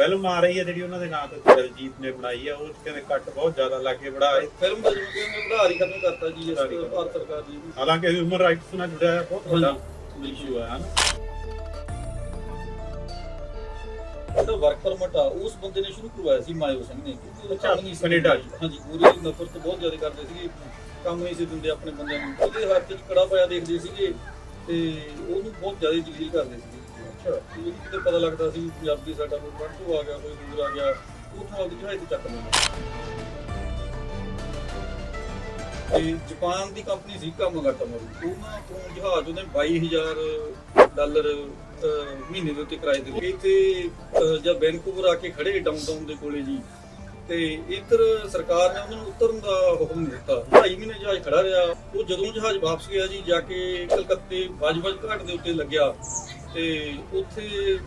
Film ਆ ਰਹੀ ਹੈ ਜਿਹੜੀ ਉਹਨਾਂ ਦੇ ਨਾਂ ਤੇ ਦਲਜੀਤ ਨੇ ਬਣਾਈ ਆ ਉਹ ਕਹਿੰਦੇ ਕੱਟ ਬਹੁਤ ਜ਼ਿਆਦਾ ਲੱਗੇ ਬੜਾ ਫਿਲਮ ਦਾ ਜਿਵੇਂ ਕਿ ਉਧਾਰ ਹੀ ਖਤਮ ਕਰਤਾ ਜੀ ਇਸ ਹੀ। ਭਾਰਤ ਸਰਕਾਰ ਦੀ ਹਾਲਾਂਕਿ ਹਿਊਮਨ ਰਾਈਟਸ ਨਾਲ ਜੁੜਿਆ ਹੋਇਆ ਬਹੁਤ ਵੱਡਾ। ਇਸ਼ੂ ਹੈ ਹਨ ਜਿਹੜਾ ਵਰਕ ਪਰਮਿਟ ਆ। ਉਸ ਬੰਦੇ ਨੇ ਸ਼ੁਰੂ ਕਰਵਾਇਆ ਸੀ ਮਾਇਓ ਸਿੰਘ ਨੇ। ਕਿਉਂਕਿ ਉਹ ਅੱਛਾ, ਕੰਮ ਨਹੀਂ ਕੈਨੇਡਾ। ਹਾਂਜੀ ਪੂਰੀ ਨਫ਼ਰਤ ਬਹੁਤ ਜ਼ਿਆਦਾ ਕਰਦੇ ਸੀਗੇ। ਕੰਮ ਨਹੀਂ ਸੀ ਦਿੰਦੇ ਆਪਣੇ ਬੰਦਿਆਂ ਨੂੰ। ਉਹਦੇ ਹੱਥ 'ਚ ਕੜਾ ਪਿਆ ਦੇਖਦੇ ਸੀਗੇ ਤੇ ਉਹਨੂੰ ਬਹੁਤ ਜ਼ਿਆਦਾ ਜਲੀਲ ਕਰਦੇ ਸੀਗੇ। ਅੱਛਾ ਇਹ ਕਿਤੇ ਪਤਾ ਲੱਗਦਾ ਸੀ ਪੰਜਾਬੀ ਸਾਡਾ ਕੋਈ ਪੜ੍ਹਤੂ ਆ ਗਿਆ, ਕੋਈ ਦੂਰ ਆ ਗਿਆ, ਉੱਥੋਂ ਆਪਦੀ ਜਹਾਜ਼ ਤੇ ਚੱਕ ਲੈਂਦਾ ਤੇ ਜਾਪਾਨ ਦੀ ਕੰਪਨੀ ਸੀ ਕਾਮਾਗਾਟਾ ਮਾਰੂ ਉਹਨਾਂ ਤੋਂ ਜਹਾਜ਼ ਉਹਨੇ 22000 ਡਾਲਰ ਮਹੀਨੇ ਦੇ ਉੱਤੇ ਕਿਰਾਏ ਤੇ ਇੱਥੇ ਜਦ ਵੈਨਕੂਵਰ ਆ ਕੇ ਖੜੇ ਡਾਊਨਟਾਊਨ ਦੇ ਕੋਲੇ ਜੀ। ਤੇ ਇੱਧਰ ਸਰਕਾਰ ਨੇ ਉਹਨਾਂ ਨੂੰ ਉਤਰਨ ਦਾ ਹੁਕਮ ਦਿੱਤਾ। ਢਾਈ ਮਹੀਨੇ ਜਹਾਜ਼ ਖੜਾ ਰਿਹਾ। ਉਹ ਜਦੋਂ ਜਹਾਜ਼ ਵਾਪਸ ਗਿਆ ਜੀ, ਜਾ ਕੇ ਕਲਕੱਤੇ ਬਾਜਵਾਜ ਘਾਟ ਦੇ ਉੱਤੇ ਲੱਗਿਆ। ਤੇ ਉੱਥੇ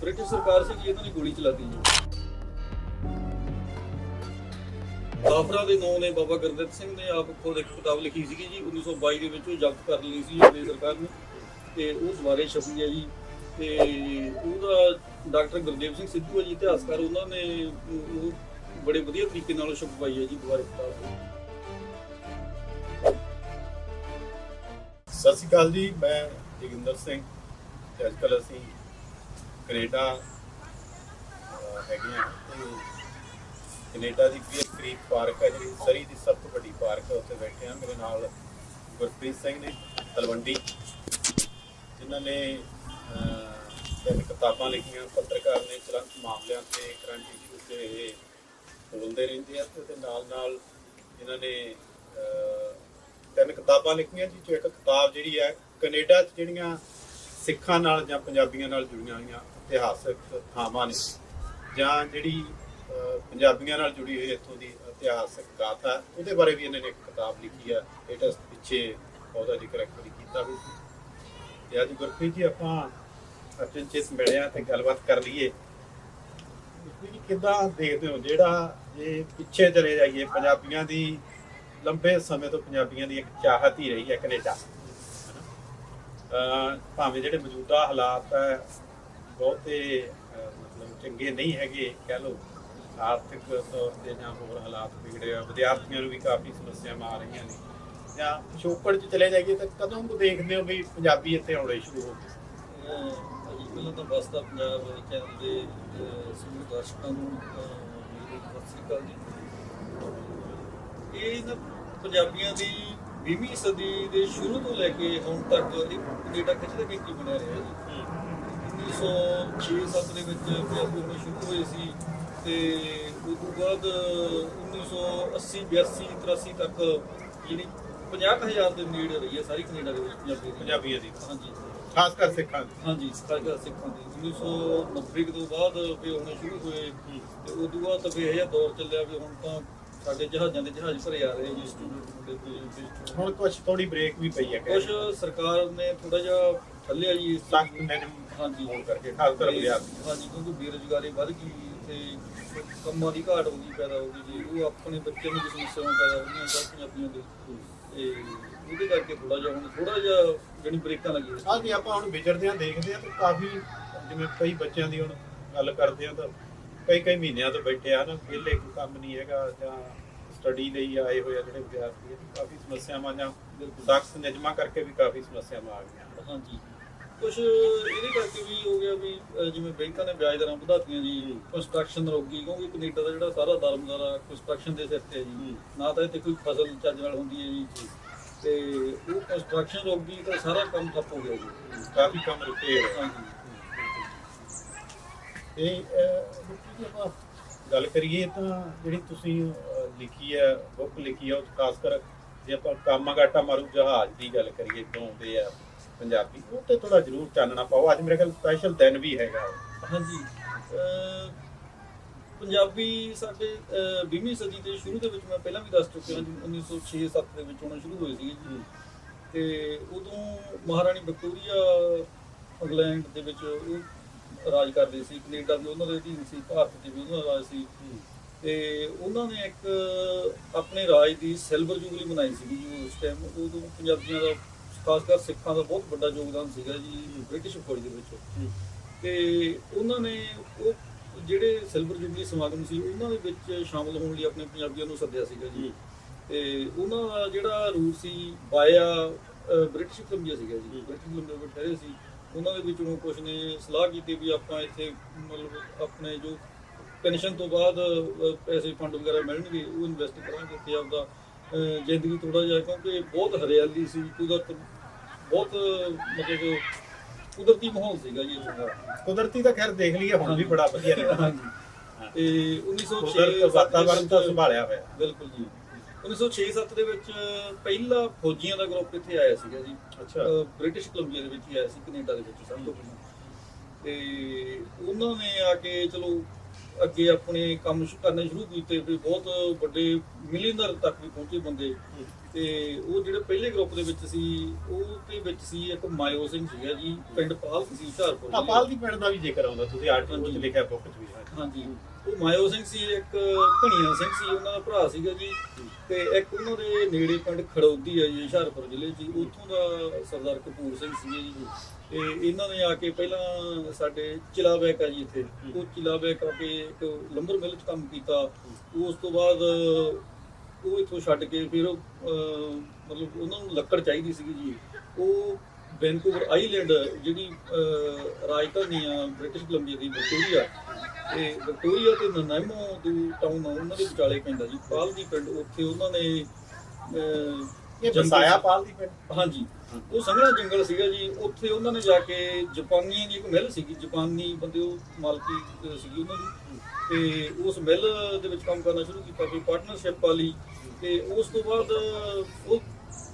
ਬ੍ਰਿਟਿਸ਼ ਸਰਕਾਰ ਸੀ ਇਹਨਾਂ ਨੇ ਗੋਲੀ ਚਲਾਤੀ ਜੀ। ਕਾਫਰਾਂ ਦੇ ਨਾਂ ਨੇ ਬਾਬਾ ਗੁਰਦਿੱਤ ਸਿੰਘ ਨੇ ਆਪ ਖੁਦ ਇੱਕ ਕਿਤਾਬ ਲਿਖੀ ਸੀਗੀ ਜੀ 1922 ਦੇ ਵਿੱਚ ਉਹ ਜ਼ਬਤ ਕਰ ਲਈ ਸੀ ਅੰਗਰੇਜ਼ ਸਰਕਾਰ ਨੇ। ਤੇ ਉਹ ਦੁਬਾਰੇ ਛਪੀ ਹੈ ਜੀ। ਤੇ ਉਹਦਾ ਡਾਕਟਰ ਗੁਰਦੇਵ ਸਿੰਘ ਸਿੱਧੂ ਹੈ ਜੀ, ਇਤਿਹਾਸਕਾਰ, ਉਹਨਾਂ ਨੇ ਉਹ ਬੜੇ ਵਧੀਆ ਤਰੀਕੇ ਨਾਲ ਛਪਵਾਈ ਹੈ ਜੀ ਦੁਬਾਰੇ ਕਿਤਾਬ। ਸਤਿ ਸ਼੍ਰੀ ਅਕਾਲ ਜੀ, ਮੈਂ ਜੋਗਿੰਦਰ ਸਿੰਘ ਤੇ ਅੱਜ ਕੱਲ੍ਹ ਅਸੀਂ ਕੈਨੇਡਾ ਹੈਗੇ ਹਾਂ ਤੇ ਕੈਨੇਡਾ ਦੀ ਬੀਅਰ ਕ੍ਰੀਕ ਪਾਰਕ ਹੈ ਜਿਹੜੀ ਸਰੀ ਦੀ ਸਭ ਤੋਂ ਵੱਡੀ ਪਾਰਕ ਹੈ, ਉੱਥੇ ਬੈਠੇ ਹਾਂ। ਮੇਰੇ ਨਾਲ ਗੁਰਪ੍ਰੀਤ ਸਿੰਘ ਨੇ, ਤਲਵੰਡੀ, ਜਿਨ੍ਹਾਂ ਨੇ ਤਿੰਨ ਕਿਤਾਬਾਂ ਲਿਖੀਆਂ, ਪੱਤਰਕਾਰ ਨੇ, ਚਲੰਤ ਮਾਮਲਿਆਂ ਤੇ ਕਰੰਟ ਇਸ਼ੂ ਤੇ ਇਹ ਬੋਲਦੇ ਰਹਿੰਦੇ ਆ ਤੇ ਨਾਲ ਨਾਲ ਇਹਨਾਂ ਨੇ ਤਿੰਨ ਕਿਤਾਬਾਂ ਲਿਖੀਆਂ ਜੀ ਚੋਂ ਇੱਕ ਕਿਤਾਬ ਜਿਹੜੀ ਹੈ ਕੈਨੇਡਾ 'ਚ ਜਿਹੜੀਆਂ ਸਿੱਖਾਂ ਨਾਲ ਜਾਂ ਪੰਜਾਬੀਆਂ ਨਾਲ ਜੁੜੀਆਂ ਹੋਈਆਂ ਇਤਿਹਾਸਕ ਥਾਵਾਂ ਨੇ, ਜਾਂ ਜਿਹੜੀ ਪੰਜਾਬੀਆਂ ਨਾਲ ਜੁੜੀ ਹੋਈ ਇੱਥੋਂ ਦੀ ਇਤਿਹਾਸਕ ਗਾਥਾ, ਉਹਦੇ ਬਾਰੇ ਵੀ ਇਹਨਾਂ ਨੇ ਇੱਕ ਕਿਤਾਬ ਲਿਖੀ ਹੈ ਲੇਟੈਸਟ ਪਿੱਛੇ ਉਹਦਾ ਜ਼ਿਕਰ ਇੱਕ ਕੀਤਾ ਵੀ ਤੇ ਅੱਜ ਗੁਰਪ੍ਰੀਤ ਜੀ, ਆਪਾਂ ਅਚਨ ਚਿਤ ਮਿਲਿਆ ਤੇ ਗੱਲਬਾਤ ਕਰ ਲਈਏ। ਤੁਸੀਂ ਕਿੱਦਾਂ ਦੇਖਦੇ ਹੋ? ਜਿਹੜਾ ਜੇ ਪਿੱਛੇ ਚਲੇ ਜਾਈਏ, ਪੰਜਾਬੀਆਂ ਦੀ ਲੰਬੇ ਸਮੇਂ ਤੋਂ ਪੰਜਾਬੀਆਂ ਦੀ ਇੱਕ ਚਾਹਤ ਹੀ ਰਹੀ ਹੈ ਕੈਨੇਡਾ। ਭਾਵੇਂ ਜਿਹੜੇ ਮੌਜੂਦਾ ਹਾਲਾਤ ਹੈ ਬਹੁਤੇ ਮਤਲਬ ਚੰਗੇ ਨਹੀਂ ਹੈਗੇ ਕਹਿ ਲਓ ਆਰਥਿਕ ਤੌਰ ਤੇ ਜਾਂ ਹੋਰ ਹਾਲਾਤ ਵਿਗੜੇ ਆ ਵਿਦਿਆਰਥੀਆਂ ਨੂੰ ਵੀ ਕਾਫੀ ਸਮੱਸਿਆਵਾਂ ਆ ਰਹੀਆਂ ਨੇ। ਜਾਂ ਪਿਛੋਕੜ 'ਚ ਚਲੇ ਜਾਈਏ ਤਾਂ ਕਦੋਂ ਤੋਂ ਦੇਖਦੇ ਹੋ ਵੀ ਪੰਜਾਬੀ ਇੱਥੇ ਆਉਣੇ ਸ਼ੁਰੂ ਹੋ ਗਏ? ਅਹ ਅਜੀ ਪਹਿਲਾਂ ਤਾਂ ਬਸਤਾ ਪੰਜਾਬ ਚੈਨਲ ਦੇ ਸਮੂਹ ਦਰਸ਼ਕਾਂ ਨੂੰ ਅਹ, ਸਤਿ ਸ੍ਰੀ ਅਕਾਲ ਜੀ। ਇਹ ਨਾ ਪੰਜਾਬੀਆਂ ਦੀ 20ਵੀਂ ਸਦੀ ਦੇ ਸ਼ੁਰੂ ਤੋਂ ਲੈ ਕੇ ਹੁਣ ਤੱਕ ਇਹ ਕੈਨੇਡਾ ਖਿੱਚਦਾ ਗਿਣਤੀ ਬਣਿਆ ਰਿਹਾ ਜੀ? 1906-7 ਦੇ ਵਿੱਚ ਪੰਜਾਬੀ ਹੋਣੇ ਸ਼ੁਰੂ ਹੋਏ ਸੀ ਤੇ ਉਸ ਤੋਂ ਬਾਅਦ 1980 82 83 ਤੱਕ ਜਿਹੜੀ 50000 ਦੇ ਨੇੜੇ ਰਹੀ ਹੈ ਸਾਰੀ ਕੈਨੇਡਾ ਦੇ ਵਿੱਚ ਪੰਜਾਬੀ ਦੀ। ਪੰਜਾਬੀਆਂ ਦੀ। ਹਾਂਜੀ। ਖਾਸ ਕਰ ਸਿੱਖਾਂ ਦੀ। ਹਾਂਜੀ ਸਤਾਗਾ ਸਿੱਖਾਂ ਦੀ। 1990 ਤੋਂ ਬਾਅਦ ਵੀ ਹੋਣੇ ਸ਼ੁਰੂ ਹੋਏ ਤੇ ਉਸ ਤੋਂ ਬਾਅਦ ਤਾਂ ਵੀ ਇਹ ਜਿਹਾ ਦੌਰ ਚੱਲਿਆ ਵੀ ਹੁਣ ਤਾਂ ਸਾਡੇ ਜਹਾਜ਼ਾਂ ਦੇ ਜਹਾਜ਼ ਭਰੇ ਆ ਰਹੇ ਜੀ ਸਟੂਡੈਂਟ ਮੁੰਡੇ ਤੇ ਹੁਣ ਕੁਝ ਥੋੜੀ ਬ੍ਰੇਕ ਵੀ ਪਈ ਹੈ ਕੁਝ ਸਰਕਾਰ ਨੇ ਥੋੜਾ ਜਿਹਾ ਠੱਲਿਆ ਜੀ ਸਖਤ। ਨਿਯਮ ਹਾਂਜੀ। ਹੋਣ ਕਰਕੇ ਖਾਸ ਕਰ ਵਿਦਿਆਰਥੀ ਹਾਂਜੀ ਕਿਉਂਕਿ ਬੇਰੁਜ਼ਗਾਰੀ ਵੱਧ ਗਈ ਤੇ ਕੰਮਾਂ ਦੀ ਘਾਟ ਹੋ ਗਈ ਪੈਦਾ ਹੋ ਗਈ ਜੀ। ਉਹ ਆਪਣੇ ਬੱਚੇ ਨੂੰ ਸਮੱਸਿਆਵਾਂ ਪੈਦਾ ਹੋ ਗਈਆਂ ਸਭ ਪੰਜਾਬੀਆਂ ਦੇ। ਤੇ ਉਹਦੇ ਕਰਕੇ ਥੋੜਾ ਜਿਹਾ ਹੁਣ ਥੋੜਾ ਜਿਹਾ ਜਿਹੜੀ ਬ੍ਰੇਕਾਂ ਲੱਗੀਆਂ। ਹਾਂ ਜੀ ਆਪਾਂ ਹੁਣ ਵਿਚਰਦੇ ਹਾਂ ਦੇਖਦੇ ਹਾਂ ਤਾਂ ਕਾਫੀ ਜਿਵੇਂ ਕਈ ਬੱਚਿਆਂ ਦੀ ਹੁਣ ਗੱਲ ਕਰਦੇ ਹਾਂ ਤਾਂ ਕਈ ਕਈ ਮਹੀਨਿਆਂ ਤੋਂ ਬੈਠੇ ਆ ਨਾ ਵਿਹਲੇ ਕੋਈ ਕੰਮ ਨਹੀਂ ਹੈਗਾ ਜਾਂ ਸਟੱਡੀ ਲਈ ਆਏ ਹੋਏ ਆ ਜਿਹੜੇ ਵਿਦਿਆਰਥੀ ਆ, ਕਾਫੀ ਸਮੱਸਿਆਵਾਂ ਜਾਂ ਸਖਤ ਨਿਯਮਾਂ ਕਰਕੇ ਵੀ ਕਾਫੀ ਸਮੱਸਿਆਵਾਂ ਆ ਗਈਆਂ। ਹਾਂਜੀ। ਕੁਝ ਇਹਦੇ ਕਰਕੇ ਵੀ ਹੋ ਗਿਆ ਵੀ ਅਹ ਜਿਵੇਂ ਬੈਂਕਾਂ ਨੇ ਵਿਆਜ ਦਰਾਂ ਵਧਾਤੀਆਂ ਜੀ ਕੰਸਟਰਕਸ਼ਨ ਰੋਕੀ ਕਿਉਂਕਿ ਕੈਨੇਡਾ ਦਾ ਜਿਹੜਾ ਸਾਰਾ ਦਰਮਦਾਰਾ ਕੰਸਟਰਕਸ਼ਨ ਦੇ ਸਿਰ ਤੇ ਹੈ ਜੀ। ਨਾ ਤਾਂ ਇੱਥੇ ਕੋਈ ਫਸਲ ਚੱਜ ਨਾਲ ਹੁੰਦੀ ਹੈ ਜੀ। ਤੇ ਉਹ ਕੰਸਟਰਕਸ਼ਨ ਰੁਕ ਗਈ ਤਾਂ ਸਾਰਾ ਕੰਮ ਠੱਪ ਹੋ ਗਿਆ ਜੀ। ਕਾਫੀ ਕੰਮ ਰੁਕੇ ਹੋਏ ਆ। ਹਾਂਜੀ। ਅਹ, ਜੇ ਆਪਾਂ ਗੱਲ ਕਰੀਏ ਤਾਂ ਜਿਹੜੀ ਤੁਸੀਂ ਲਿਖੀ ਹੈ ਬੁੱਕ ਲਿਖੀ ਹੈ ਉਹ ਖਾਸ ਕਰ ਜੇ ਆਪਾਂ ਕਾਮਾਗਾਟਾ ਮਾਰੂ ਜਹਾਜ਼ ਦੀ ਗੱਲ ਕਰੀਏ ਤੋਂ ਦੇ ਆ ਪੰਜਾਬੀ ਉਹ ਤੇ ਥੋੜਾ ਜ਼ਰੂਰ ਚਾਨਣਾ ਪਾਓ। ਅੱਜ ਮੇਰੇ ਖਿਆਲ ਸਪੈਸ਼ਲ ਦਿਨ ਵੀ ਹੈਗਾ। ਹਾਂਜੀ। ਪੰਜਾਬੀ ਸਾਡੇ ਅਹ 20ਵੀਂ ਸਦੀ ਦੇ ਸ਼ੁਰੂ ਦੇ ਵਿੱਚ ਮੈਂ ਪਹਿਲਾਂ ਵੀ ਦੱਸ ਚੁੱਕਿਆ ਜੀ 1906-7 ਦੇ ਵਿੱਚ ਹੋਣਾ ਸ਼ੁਰੂ ਹੋਏ ਸੀਗੇ ਜੀ। ਤੇ ਉਦੋਂ ਮਹਾਰਾਣੀ ਵਿਕਟੋਰੀਆ ਇੰਗਲੈਂਡ ਦੇ ਵਿੱਚ ਉਹ ਰਾਜ ਕਰਦੇ ਸੀ ਕੈਨੇਡਾ ਵੀ ਉਹਨਾਂ ਦੇ ਅਧੀਨ ਸੀ ਭਾਰਤ ਦੇ ਵੀ ਉਹਨਾਂ ਦਾ ਰਾਜ ਸੀ। ਤੇ ਉਹਨਾਂ ਨੇ ਇੱਕ ਆਪਣੇ ਰਾਜ ਦੀ ਸਿਲਵਰ ਜੂਬਲੀ ਮਨਾਈ ਸੀ ਜੀ ਉਸ ਟਾਈਮ ਉਦੋਂ ਪੰਜਾਬੀਆਂ ਦਾ ਖਾਸ ਕਰ ਸਿੱਖਾਂ ਦਾ ਬਹੁਤ ਵੱਡਾ ਯੋਗਦਾਨ ਸੀਗਾ ਜੀ ਬ੍ਰਿਟਿਸ਼ ਫੌਜ ਦੇ ਵਿੱਚ। ਤੇ ਉਹਨਾਂ ਨੇ ਉਹ ਜਿਹੜੇ ਸਿਲਵਰ ਜੁਬਲੀ ਸਮਾਗਮ ਸੀ ਉਹਨਾਂ ਦੇ ਵਿੱਚ ਸ਼ਾਮਲ ਹੋਣ ਲਈ ਆਪਣੇ ਪੰਜਾਬੀਆਂ ਨੂੰ ਸੱਦਿਆ ਸੀਗਾ ਜੀ। ਤੇ ਉਹਨਾਂ ਦਾ ਜਿਹੜਾ ਰੂਟ ਸੀ ਬਾਇਆ ਬ੍ਰਿਟਿਸ਼ ਕੋਲੰਬੀਆ ਸੀਗਾ ਜੀ। ਬ੍ਰਿਟਿਸ਼ ਕੋਲੰਬੀਆ ਵਿੱਚ ਠਹਿਰੇ ਸੀ। ਉਹਨਾਂ ਦੇ ਵਿੱਚੋਂ ਕੁਝ ਨੇ ਸਲਾਹ ਕੀਤੀ ਵੀ ਆਪਾਂ ਇੱਥੇ ਮਤਲਬ ਆਪਣੇ ਜੋ ਪੈਨਸ਼ਨ ਤੋਂ ਬਾਅਦ ਪੈਸੇ ਫੰਡ ਵਗੈਰਾ ਮਿਲਣਗੇ ਉਹ ਇਨਵੈਸਟ ਕਰਾਂਗੇ ਤੇ ਆਪਦਾ ਜ਼ਿੰਦਗੀ ਥੋੜਾ ਜਿਹਾ ਕਿਉਂਕਿ ਬਹੁਤ ਹਰਿਆਲੀ ਸੀ ਕੁਦਰਤ ਬਹੁਤ ਮਤਲਬ ਕੁਦਰਤੀ ਮਾਹੌਲ ਸੀਗਾ ਜੀ ਇੱਥੇ ਦਾ ਕੁਦਰਤੀ ਤਾਂ ਖੈਰ ਦੇਖ ਲਈਏ ਹੁਣ ਵੀ ਬੜਾ ਵਧੀਆ ਰਿਹਾ। ਹਾਂਜੀ। ਤੇ 1906 ਕੁਦਰਤ ਵਾਤਾਵਰਨ ਤਾਂ ਸੰਭਾਲਿਆ ਹੋਇਆ। ਬਿਲਕੁਲ ਜੀ। 1906-7 ਦੇ ਵਿੱਚ ਪਹਿਲਾ ਫੌਜੀਆਂ ਦਾ ਗਰੁੱਪ ਇੱਥੇ ਆਇਆ ਸੀਗਾ ਜੀ। ਅੱਛਾ। ਬ੍ਰਿਟਿਸ਼ ਕੋਲੰਬੀਆ ਦੇ ਵਿੱਚ ਹੀ ਆਇਆ ਸੀ ਕੈਨੇਡਾ ਦੇ ਵਿੱਚ ਸਭ ਤੋਂ ਪਹਿਲਾਂ। ਤੇ ਉਹਨਾਂ ਨੇ ਆ ਕੇ ਚਲੋ ਅੱਗੇ ਆਪਣੇ ਕੰਮ ਸ਼ੁਰੂ ਕਰਨੇ ਸ਼ੁਰੂ ਕੀਤੇ ਤੇ ਬਹੁਤ ਵੱਡੇ ਮਿਲੀਅਨਰ ਤੱਕ ਵੀ ਪਹੁੰਚੇ ਬੰਦੇ। ਤੇ ਉਹ ਜਿਹੜੇ ਪਹਿਲੇ ਗਰੁੱਪ ਦੇ ਵਿੱਚ ਸੀ ਉਹ ਦੇ ਵਿੱਚ ਸੀ ਇੱਕ ਮਾਇਓ ਸਿੰਘ ਸੀਗਾ ਜੀ ਪਿੰਡ ਪਾਲ ਸੀ ਹੁਸ਼ਿਆਰਪੁਰ ਜ਼ਿਲ੍ਹੇ। ਆਪਾਲ ਦੀ ਪਿੰਡ ਦਾ ਵੀ ਜ਼ਿਕਰ ਆਉਂਦਾ ਤੁਸੀਂ ਆਰਟੀਕਲ ਵਿੱਚ ਲਿਖਿਆ ਬੁੱਕ 'ਚ ਵੀ। ਹਾਂਜੀ। ਉਹ ਮਾਇਓ ਸਿੰਘ ਸੀ ਇੱਕ ਘਣੀਆ ਸਿੰਘ ਸੀ ਉਹਨਾਂ ਦਾ ਭਰਾ ਸੀਗਾ ਜੀ। ਤੇ ਇੱਕ ਉਹਨਾਂ ਦੇ ਨੇੜੇ ਪਿੰਡ ਖੜੌਦੀ ਹੈ ਜੀ ਹੁਸ਼ਿਆਰਪੁਰ ਜ਼ਿਲ੍ਹੇ 'ਚ ਜੀ। ਉੱਥੋਂ ਦਾ ਸਰਦਾਰ ਕਪੂਰ ਸਿੰਘ ਸੀਗੇ ਜੀ। ਤੇ ਇਹਨਾਂ ਨੇ ਆ ਕੇ ਪਹਿਲਾਂ ਸਾਡੇ ਚਿਲਾਬੈਕ ਆ ਜੀ ਇੱਥੇ। ਉਹ ਚਿਲਾਬੈਕ ਆ ਕੇ ਇੱਕ ਲੰਬਰ ਮਿਲ 'ਚ ਕੰਮ ਕੀਤਾ। ਉਸ ਤੋਂ ਬਾਅਦ ਉਹ ਇੱਥੋਂ ਛੱਡ ਕੇ ਫਿਰ ਮਤਲਬ ਉਹਨਾਂ ਨੂੰ ਲੱਕੜ ਚਾਹੀਦੀ ਸੀਗੀ ਜੀ। ਉਹ ਵੈਨਕੂਵਰ ਆਈਲੈਂਡ ਜਿਹੜੀ ਰਾਜਧਾਨੀ ਆ ਬ੍ਰਿਟਿਸ਼ ਕੋਲੰਬੀਆ ਦੀ ਵਿਕਟੋਰੀਆ ਤੇ ਵਿਕਟੋਰੀਆ ਤੇ ਨਨਾਈਮੋ ਦੀ ਟਾਊਨ ਉਹਨਾਂ ਦੇ ਵਿਚਾਲੇ ਪੈਂਦਾ ਜੀ ਪਾਲ ਦੀ ਪਿੰਡ ਉੱਥੇ ਉਹਨਾਂ ਨੇ ਇਹ ਬਸਾਇਆ। ਪਾਲ ਦੀ ਪਿੰਡ? ਹਾਂਜੀ। ਉਹ ਸੰਘਣਾ ਜੰਗਲ ਸੀਗਾ ਜੀ ਉੱਥੇ ਉਹਨਾਂ ਨੇ ਜਾ ਕੇ ਜਾਪਾਨੀਆਂ ਦੀ ਇੱਕ ਮਿਲ ਸੀਗੀ ਜਾਪਾਨੀ ਬੰਦੇ ਉਹ ਮਾਲਕੀ ਸੀਗੀ ਉਹਨਾਂ ਦੀ। ਤੇ ਉਸ ਮਿਲ ਦੇ ਵਿੱਚ ਕੰਮ ਕਰਨਾ ਸ਼ੁਰੂ ਕੀਤਾ ਕੋਈ ਪਾਰਟਨਰਸ਼ਿਪ ਵਾਲੀ ਤੇ ਉਸ ਤੋਂ ਬਾਅਦ ਉਹ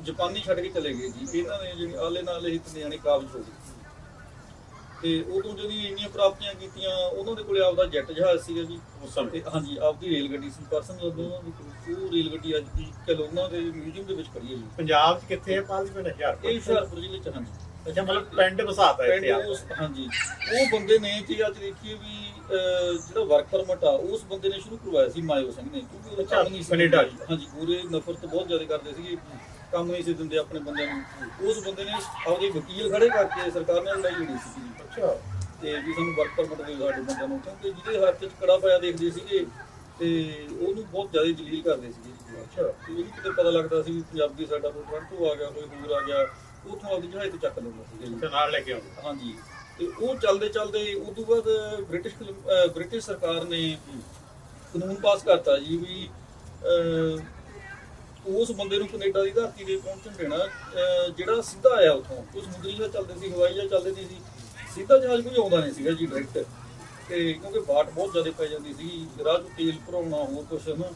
ਜਾਪਾਨੀ ਛੱਡ ਕੇ ਚਲੇ ਗਏ ਜੀ। ਇਹਨਾਂ ਨੇ ਜਿਹੜੀ ਆਲੇ ਨਾਲ ਇਹ ਨਿਆਣੇ ਕਾਬਜ ਹੋ ਗਏ। ਤੇ ਉਦੋਂ ਜਿਹੜੀ ਇੰਨੀਆਂ ਪ੍ਰਾਪਤੀਆਂ ਕੀਤੀਆਂ ਉਹਨਾਂ ਦੇ ਕੋਲੇ ਆਪਦਾ ਜੈਟ ਜਹਾਜ਼ ਸੀਗਾ ਜੀ। ਉਸ ਸਮੇਂ। ਤੇ ਹਾਂਜੀ ਆਪਦੀ ਰੇਲ ਗੱਡੀ ਸੀ ਪਰਸਨਲ ਦੋਨਾਂ ਦੀ ਉਹ ਰੇਲ ਗੱਡੀ ਅੱਜ ਦੀ ਕਲੋਨਾ ਦੇ ਮਿਊਜ਼ੀਅਮ ਦੇ ਵਿੱਚ ਖੜੀ ਹੈ ਜੀ। ਪੰਜਾਬ 'ਚ ਕਿੱਥੇ ਹੈ? ਪਿੰਡ ਹੁਸ਼ਿਆਰਪੁਰ ਇਹ ਹੁਸ਼ਿਆਰਪੁਰ ਜ਼ਿਲ੍ਹੇ ਚ ਹਾਂਜੀ। ਅੱਛਾ ਮਤਲਬ ਪਿੰਡ ਵਸਾਤਾ ਇੱਥੇ ਆ ਹਾਂਜੀ। ਉਹ ਬੰਦੇ ਨੇ ਤੇ ਅੱਜ ਦੇਖੀਏ ਵੀ ਜਿਹੜਾ ਵਰਕ ਪਰਮਿਟ ਆ ਉਸ ਬੰਦੇ ਨੇ ਸ਼ੁਰੂ ਕਰਵਾਇਆ ਸੀ ਮਾਇਓ ਸਿੰਘ ਨੇ ਕਿਉਂਕਿ ਉਹਦਾ ਕੰਮ ਨਹੀਂ ਸੀ ਕੈਨੇਡਾ। ਹਾਂਜੀ ਪੂਰੇ ਨਫ਼ਰਤ ਬਹੁਤ ਜ਼ਿਆਦਾ ਕਰਦੇ ਸੀਗੇ। ਕੰਮ ਨਹੀਂ ਸੀ ਦਿੰਦੇ ਆਪਣੇ ਬੰਦਿਆਂ ਨੂੰ। ਉਸ ਬੰਦੇ ਨੇ ਆਪਦੇ ਵਕੀਲ ਖੜੇ ਕਰਕੇ ਸਰਕਾਰ ਨਾਲ ਲੜਾਈ ਲੜੀ ਸੀ। ਜੀ ਅੱਛਾ। ਤੇ ਵੀ ਸਾਨੂੰ ਵਰਕ ਪਰਮਿਟ ਦੇ ਸਾਡੇ ਬੰਦਿਆਂ ਨੂੰ। ਕਿਉਂਕਿ ਜਿਹਦੇ ਹੱਥ 'ਚ ਕੜਾ ਪਿਆ ਦੇਖਦੇ ਸੀਗੇ ਤੇ ਉਹਨੂੰ ਬਹੁਤ ਜ਼ਿਆਦਾ ਜਲੀਲ ਕਰਦੇ ਸੀਗੇ। ਅੱਛਾ। ਤੇ ਉਹਨੂੰ ਕਿਤੇ ਪਤਾ ਲੱਗਦਾ ਸੀ ਪੰਜਾਬੀ ਸਾਡਾ ਕੋਈ ਟੋਰਾਂਟੋ ਆ ਗਿਆ ਕੋਈ ਹੋਰ ਆ ਗਿਆ। ਉੱਥੋਂ ਆਪਦੀ ਜਹਾਜ਼ ਤੇ ਚੱਕ ਲੈਂਦਾ ਜੀ। ਤੇ ਨਾਲ ਲੈ ਕੇ ਆਉਂਦੇ। ਹਾਂਜੀ। ਤੇ ਉਹ ਚੱਲਦੇ ਚੱਲਦੇ ਉਸ ਤੋਂ ਬਾਅਦ ਬ੍ਰਿਟਿਸ਼ ਬ੍ਰਿਟਿਸ਼ ਸਰਕਾਰ ਨੇ ਕਾਨੂੰਨ ਪਾਸ ਕਰਤਾ ਜੀ ਵੀ ਉਸ ਬੰਦੇ ਨੂੰ ਕੈਨੇਡਾ ਦੀ ਧਰਤੀ ਤੇ ਪਹੁੰਚਣ ਦੇਣਾ ਜਿਹੜਾ ਸਿੱਧਾ ਆਇਆ ਉੱਥੋਂ ਉਹ ਸਮੁੰਦਰੀ ਜਹਾਜ਼ ਚੱਲਦੇ ਸੀ ਹਵਾਈ ਜਹਾਜ਼ ਚੱਲਦੇ ਸੀ। ਸਿੱਧਾ ਜਹਾਜ਼ ਕੋਈ ਆਉਂਦਾ ਨਹੀਂ ਸੀਗਾ ਜੀ ਡਾਇਰੈਕਟ ਤੇ ਕਿਉਂਕਿ ਬਾਟ ਬਹੁਤ ਜ਼ਿਆਦਾ ਪੈ ਜਾਂਦੀ ਸੀ ਰਾਹ 'ਚ ਤੇਲ ਭਰਾਉਣਾ ਹੋਰ ਕੁਛ ਨਾ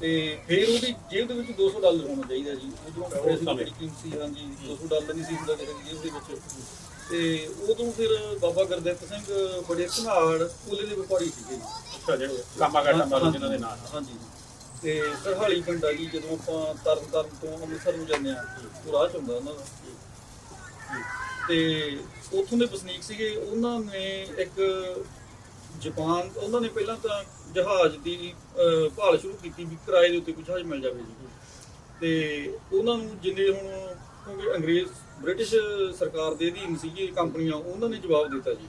ਤੇ ਫਿਰ ਉਹਦੀ ਜੇਬ ਦੇ ਵਿੱਚ 200 ਡਾਲਰ ਹੋਣਾ ਚਾਹੀਦਾ ਜੀ। ਉਦੋਂ ਪੈਸੇ। ਬੜੀ ਕੀਮਤ ਹਾਂਜੀ 200 ਡਾਲਰ ਨਹੀਂ ਸੀ ਹੁੰਦਾ ਕਿਸੇ ਦੀ ਜੇਬ ਦੇ ਵਿੱਚ। ਤੇ ਉਦੋਂ ਫਿਰ ਬਾਬਾ ਗੁਰਦਿੱਤ ਸਿੰਘ ਬੜੇ ਘਨਾੜ ਕੋਲੇ ਦੇ ਵਪਾਰੀ ਸੀਗੇ। ਜੀ ਅੱਛਾ ਕਾਮਾ ਗਾਟਾ ਮਾਰੂ ਜਿਨ੍ਹਾਂ ਦੇ ਨਾਂ ਹਾਂਜੀ। ਤੇ ਸਰਹਾਲੀ ਪਿੰਡ ਆ ਜੀ ਜਦੋਂ ਆਪਾਂ ਤਰਨ ਤਾਰਨ ਤੋਂ ਅੰਮ੍ਰਿਤਸਰ ਨੂੰ ਜਾਂਦੇ ਆ ਉਹ ਰਾਹ ਚ ਹੁੰਦਾ ਉਹਨਾਂ ਦਾ। ਤੇ ਉੱਥੋਂ ਦੇ ਵਸਨੀਕ ਸੀਗੇ, ਉਹਨਾਂ ਨੇ ਇੱਕ ਜਾਪਾਨ, ਉਹਨਾਂ ਨੇ ਪਹਿਲਾਂ ਤਾਂ ਜਹਾਜ਼ ਦੀ ਭਾਲ ਸ਼ੁਰੂ ਕੀਤੀ ਵੀ ਕਿਰਾਏ ਦੇ ਉੱਤੇ ਕੋਈ ਜਹਾਜ਼ ਮਿਲ ਜਾਵੇ ਜੀ। ਤੇ ਉਹਨਾਂ ਨੂੰ ਜਿੰਨੇ ਹੁਣ, ਕਿਉਂਕਿ ਅੰਗਰੇਜ਼, ਬ੍ਰਿਟਿਸ਼ ਸਰਕਾਰ ਦੇ ਅਧੀਨ ਸੀਗੀ ਕੰਪਨੀਆਂ, ਉਹਨਾਂ ਨੇ ਜਵਾਬ ਦਿੱਤਾ ਜੀ।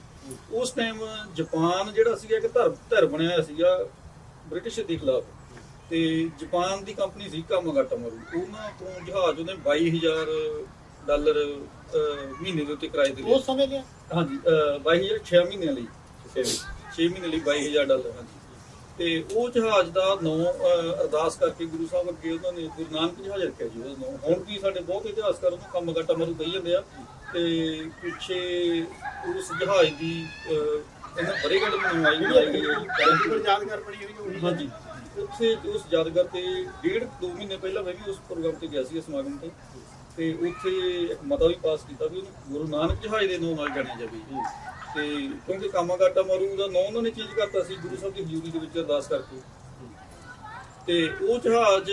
ਉਸ ਟਾਈਮ ਜਾਪਾਨ ਜਿਹੜਾ ਸੀਗਾ, ਇੱਕ ਧਰ ਧਰ ਬਣਿਆ ਹੋਇਆ ਸੀਗਾ, ਬ੍ਰਿਟਿਸ਼ ਦੇ ਖਿਲਾਫ। ਤੇ ਜਾਪਾਨ ਦੀ ਕੰਪਨੀ ਸੀ ਕਾਮਾਗਾਟਾ ਮਾਰੂ। ਉਹਨਾਂ ਤੋਂ ਜਹਾਜ਼ ਉਹਨੇ 22000 ਡਾਲਰ ਮਹੀਨੇ ਦੇ ਉੱਤੇ ਕਿਰਾਏ ਤੇ ਲਿਆ। ਉਸ ਸਮੇਂ ਲਿਆ। ਹਾਂਜੀ ਅਹ, 22000 6 ਮਹੀਨਿਆਂ ਲਈ 6 ਮਹੀਨੇ ਲਈ 22000 ਡਾਲਰ ਹਾਂਜੀ। ਤੇ ਉਹ ਜਹਾਜ਼ ਦਾ ਨਾਂ ਅਰਦਾਸ ਕਰਕੇ ਗੁਰੂ ਸਾਹਿਬ ਅੱਗੇ ਉਹਨਾਂ ਨੇ ਗੁਰੂ ਨਾਨਕ ਜਹਾਜ਼ ਰੱਖਿਆ ਜੀ ਉਹਦਾ ਨਾਂ। ਹੁਣ ਵੀ ਸਾਡੇ ਬਹੁਤ ਇਤਿਹਾਸਕਾਰ ਉਹਨੂੰ ਕੰਮ ਗਾਟਾ ਮਰੂ ਕਹੀ ਜਾਂਦੇ ਆ। ਤੇ ਪਿੱਛੇ ਉਸ ਜਹਾਜ਼ ਦੀ ਇਹਨਾਂ ਬਰੇਗੜ ਬਣਵਾਈ ਬਣਾਈ ਗਈ ਹੈ ਯਾਦਗਾਰ ਬਣੀ ਹੋਈ ਉਹੀ ਹਾਂਜੀ। ਉੱਥੇ ਉਸ ਯਾਦਗਾਰ ਤੇ ਡੇਢ ਦੋ ਮਹੀਨੇ ਪਹਿਲਾਂ ਮੈਂ ਵੀ ਉਸ ਪ੍ਰੋਗਰਾਮ ਤੇ ਗਿਆ ਸੀ ਸਮਾਗਮ ਤੇ। ਤੇ ਉੱਥੇ ਇੱਕ ਮਤਾ ਵੀ ਪਾਸ ਕੀਤਾ ਵੀ ਉਹਨੂੰ ਗੁਰੂ ਨਾਨਕ ਜਹਾਜ਼ ਦੇ ਨਾਂ ਨਾਲ ਜਾਣਿਆ ਜਾਵੇ। ਤੇ ਕਿਉਂਕਿ ਕਾਮਾਗਾਟਾ ਮਾਰੂ ਦਾ ਨਾਂ ਉਹਨਾਂ ਨੇ ਚੇਂਜ ਕਰਤਾ ਸੀ ਗੁਰੂ ਸਾਹਿਬ ਦੀ ਹਜ਼ੂਰੀ ਦੇ ਵਿੱਚ ਅਰਦਾਸ ਕਰਕੇ। ਤੇ ਉਹ ਜਹਾਜ਼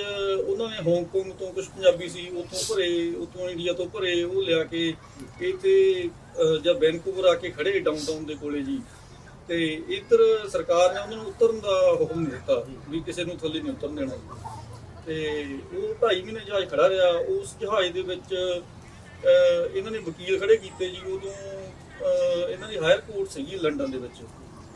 ਉਹਨਾਂ ਨੇ ਹਾਂਗਕਾਂਗ ਤੋਂ ਕੁਝ ਪੰਜਾਬੀ ਸੀ ਉੱਥੋਂ ਭਰੇ ਉੱਥੋਂ ਇੰਡੀਆ ਤੋਂ ਭਰੇ ਉਹ ਲਿਆ ਕੇ ਇੱਥੇ ਅਹ, ਜਾਂ ਵੈਨਕੂਵਰ ਆ ਕੇ ਖੜੇ ਡਾਊਨਟਾਊਨ ਦੇ ਕੋਲੇ ਜੀ। ਤੇ ਇੱਧਰ ਸਰਕਾਰ ਨੇ ਉਹਨਾਂ ਨੂੰ ਉਤਰਨ ਦਾ ਹੁਕਮ ਦਿੱਤਾ ਵੀ ਕਿਸੇ ਨੂੰ ਥੱਲੇ ਨਹੀਂ ਉਤਰਨ ਦੇਣਾ। ਤੇ ਉਹ 2.5 ਮਹੀਨੇ ਜਹਾਜ਼ ਖੜਾ ਰਿਹਾ ਉਸ ਜਹਾਜ਼ ਦੇ ਵਿੱਚ ਇਹਨਾਂ ਨੇ ਵਕੀਲ ਖੜੇ ਕੀਤੇ ਜੀ ਉਦੋਂ ਇਹਨਾਂ ਦੀ ਹਾਇਰ ਕੋਰਟ ਸੀਗੀ ਲੰਡਨ ਦੇ ਵਿੱਚ।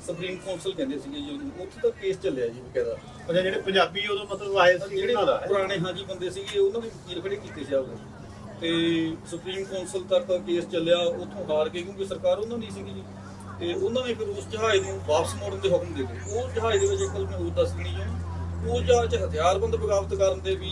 ਸੁਪਰੀਮ ਕਾਉਂਸਲ ਕਹਿੰਦੇ ਸੀਗੇ ਜੀ ਉੱਥੇ ਤਾਂ ਕੇਸ ਚੱਲਿਆ ਜੀ ਬਕਾਇਦਾ। ਅੱਛਾ ਜਿਹੜੇ ਪੰਜਾਬੀ ਉਦੋਂ ਮਤਲਬ ਆਏ ਸੀ ਜਿਹੜੇ ਪੁਰਾਣੇ ਹਾਜੀ ਬੰਦੇ ਸੀਗੇ ਉਹਨਾਂ ਦੇ ਵਕੀਲ ਖੜੇ ਕੀਤੇ ਸੀ ਆਪਦੇ। ਤੇ ਸੁਪਰੀਮ ਕਾਉਂਸਲ ਤੱਕ ਕੇਸ ਚੱਲਿਆ ਉੱਥੋਂ ਹਾਰ ਕੇ ਕਿਉਂਕਿ ਸਰਕਾਰ ਉਹਨਾਂ ਦੀ ਸੀਗੀ ਜੀ। ਤੇ ਉਹਨਾਂ ਨੇ ਫਿਰ ਉਸ ਜਹਾਜ਼ ਨੂੰ ਵਾਪਸ ਮੋੜਨ ਦੇ ਹੁਕਮ ਦੇ ਦਿੱਤੇ। ਉਹ ਜਹਾਜ਼ ਦੇ ਵਿੱਚ ਇੱਕ ਮੈਂ ਹੋਰ ਦੱਸ ਦੇਣੀ ਚਾਹੁੰਦਾ ਉਹ ਜਹਾਜ਼ 'ਚ ਹਥਿਆਰਬੰਦ ਬਗਾਵਤ ਕਰਨ ਦੇ ਵੀ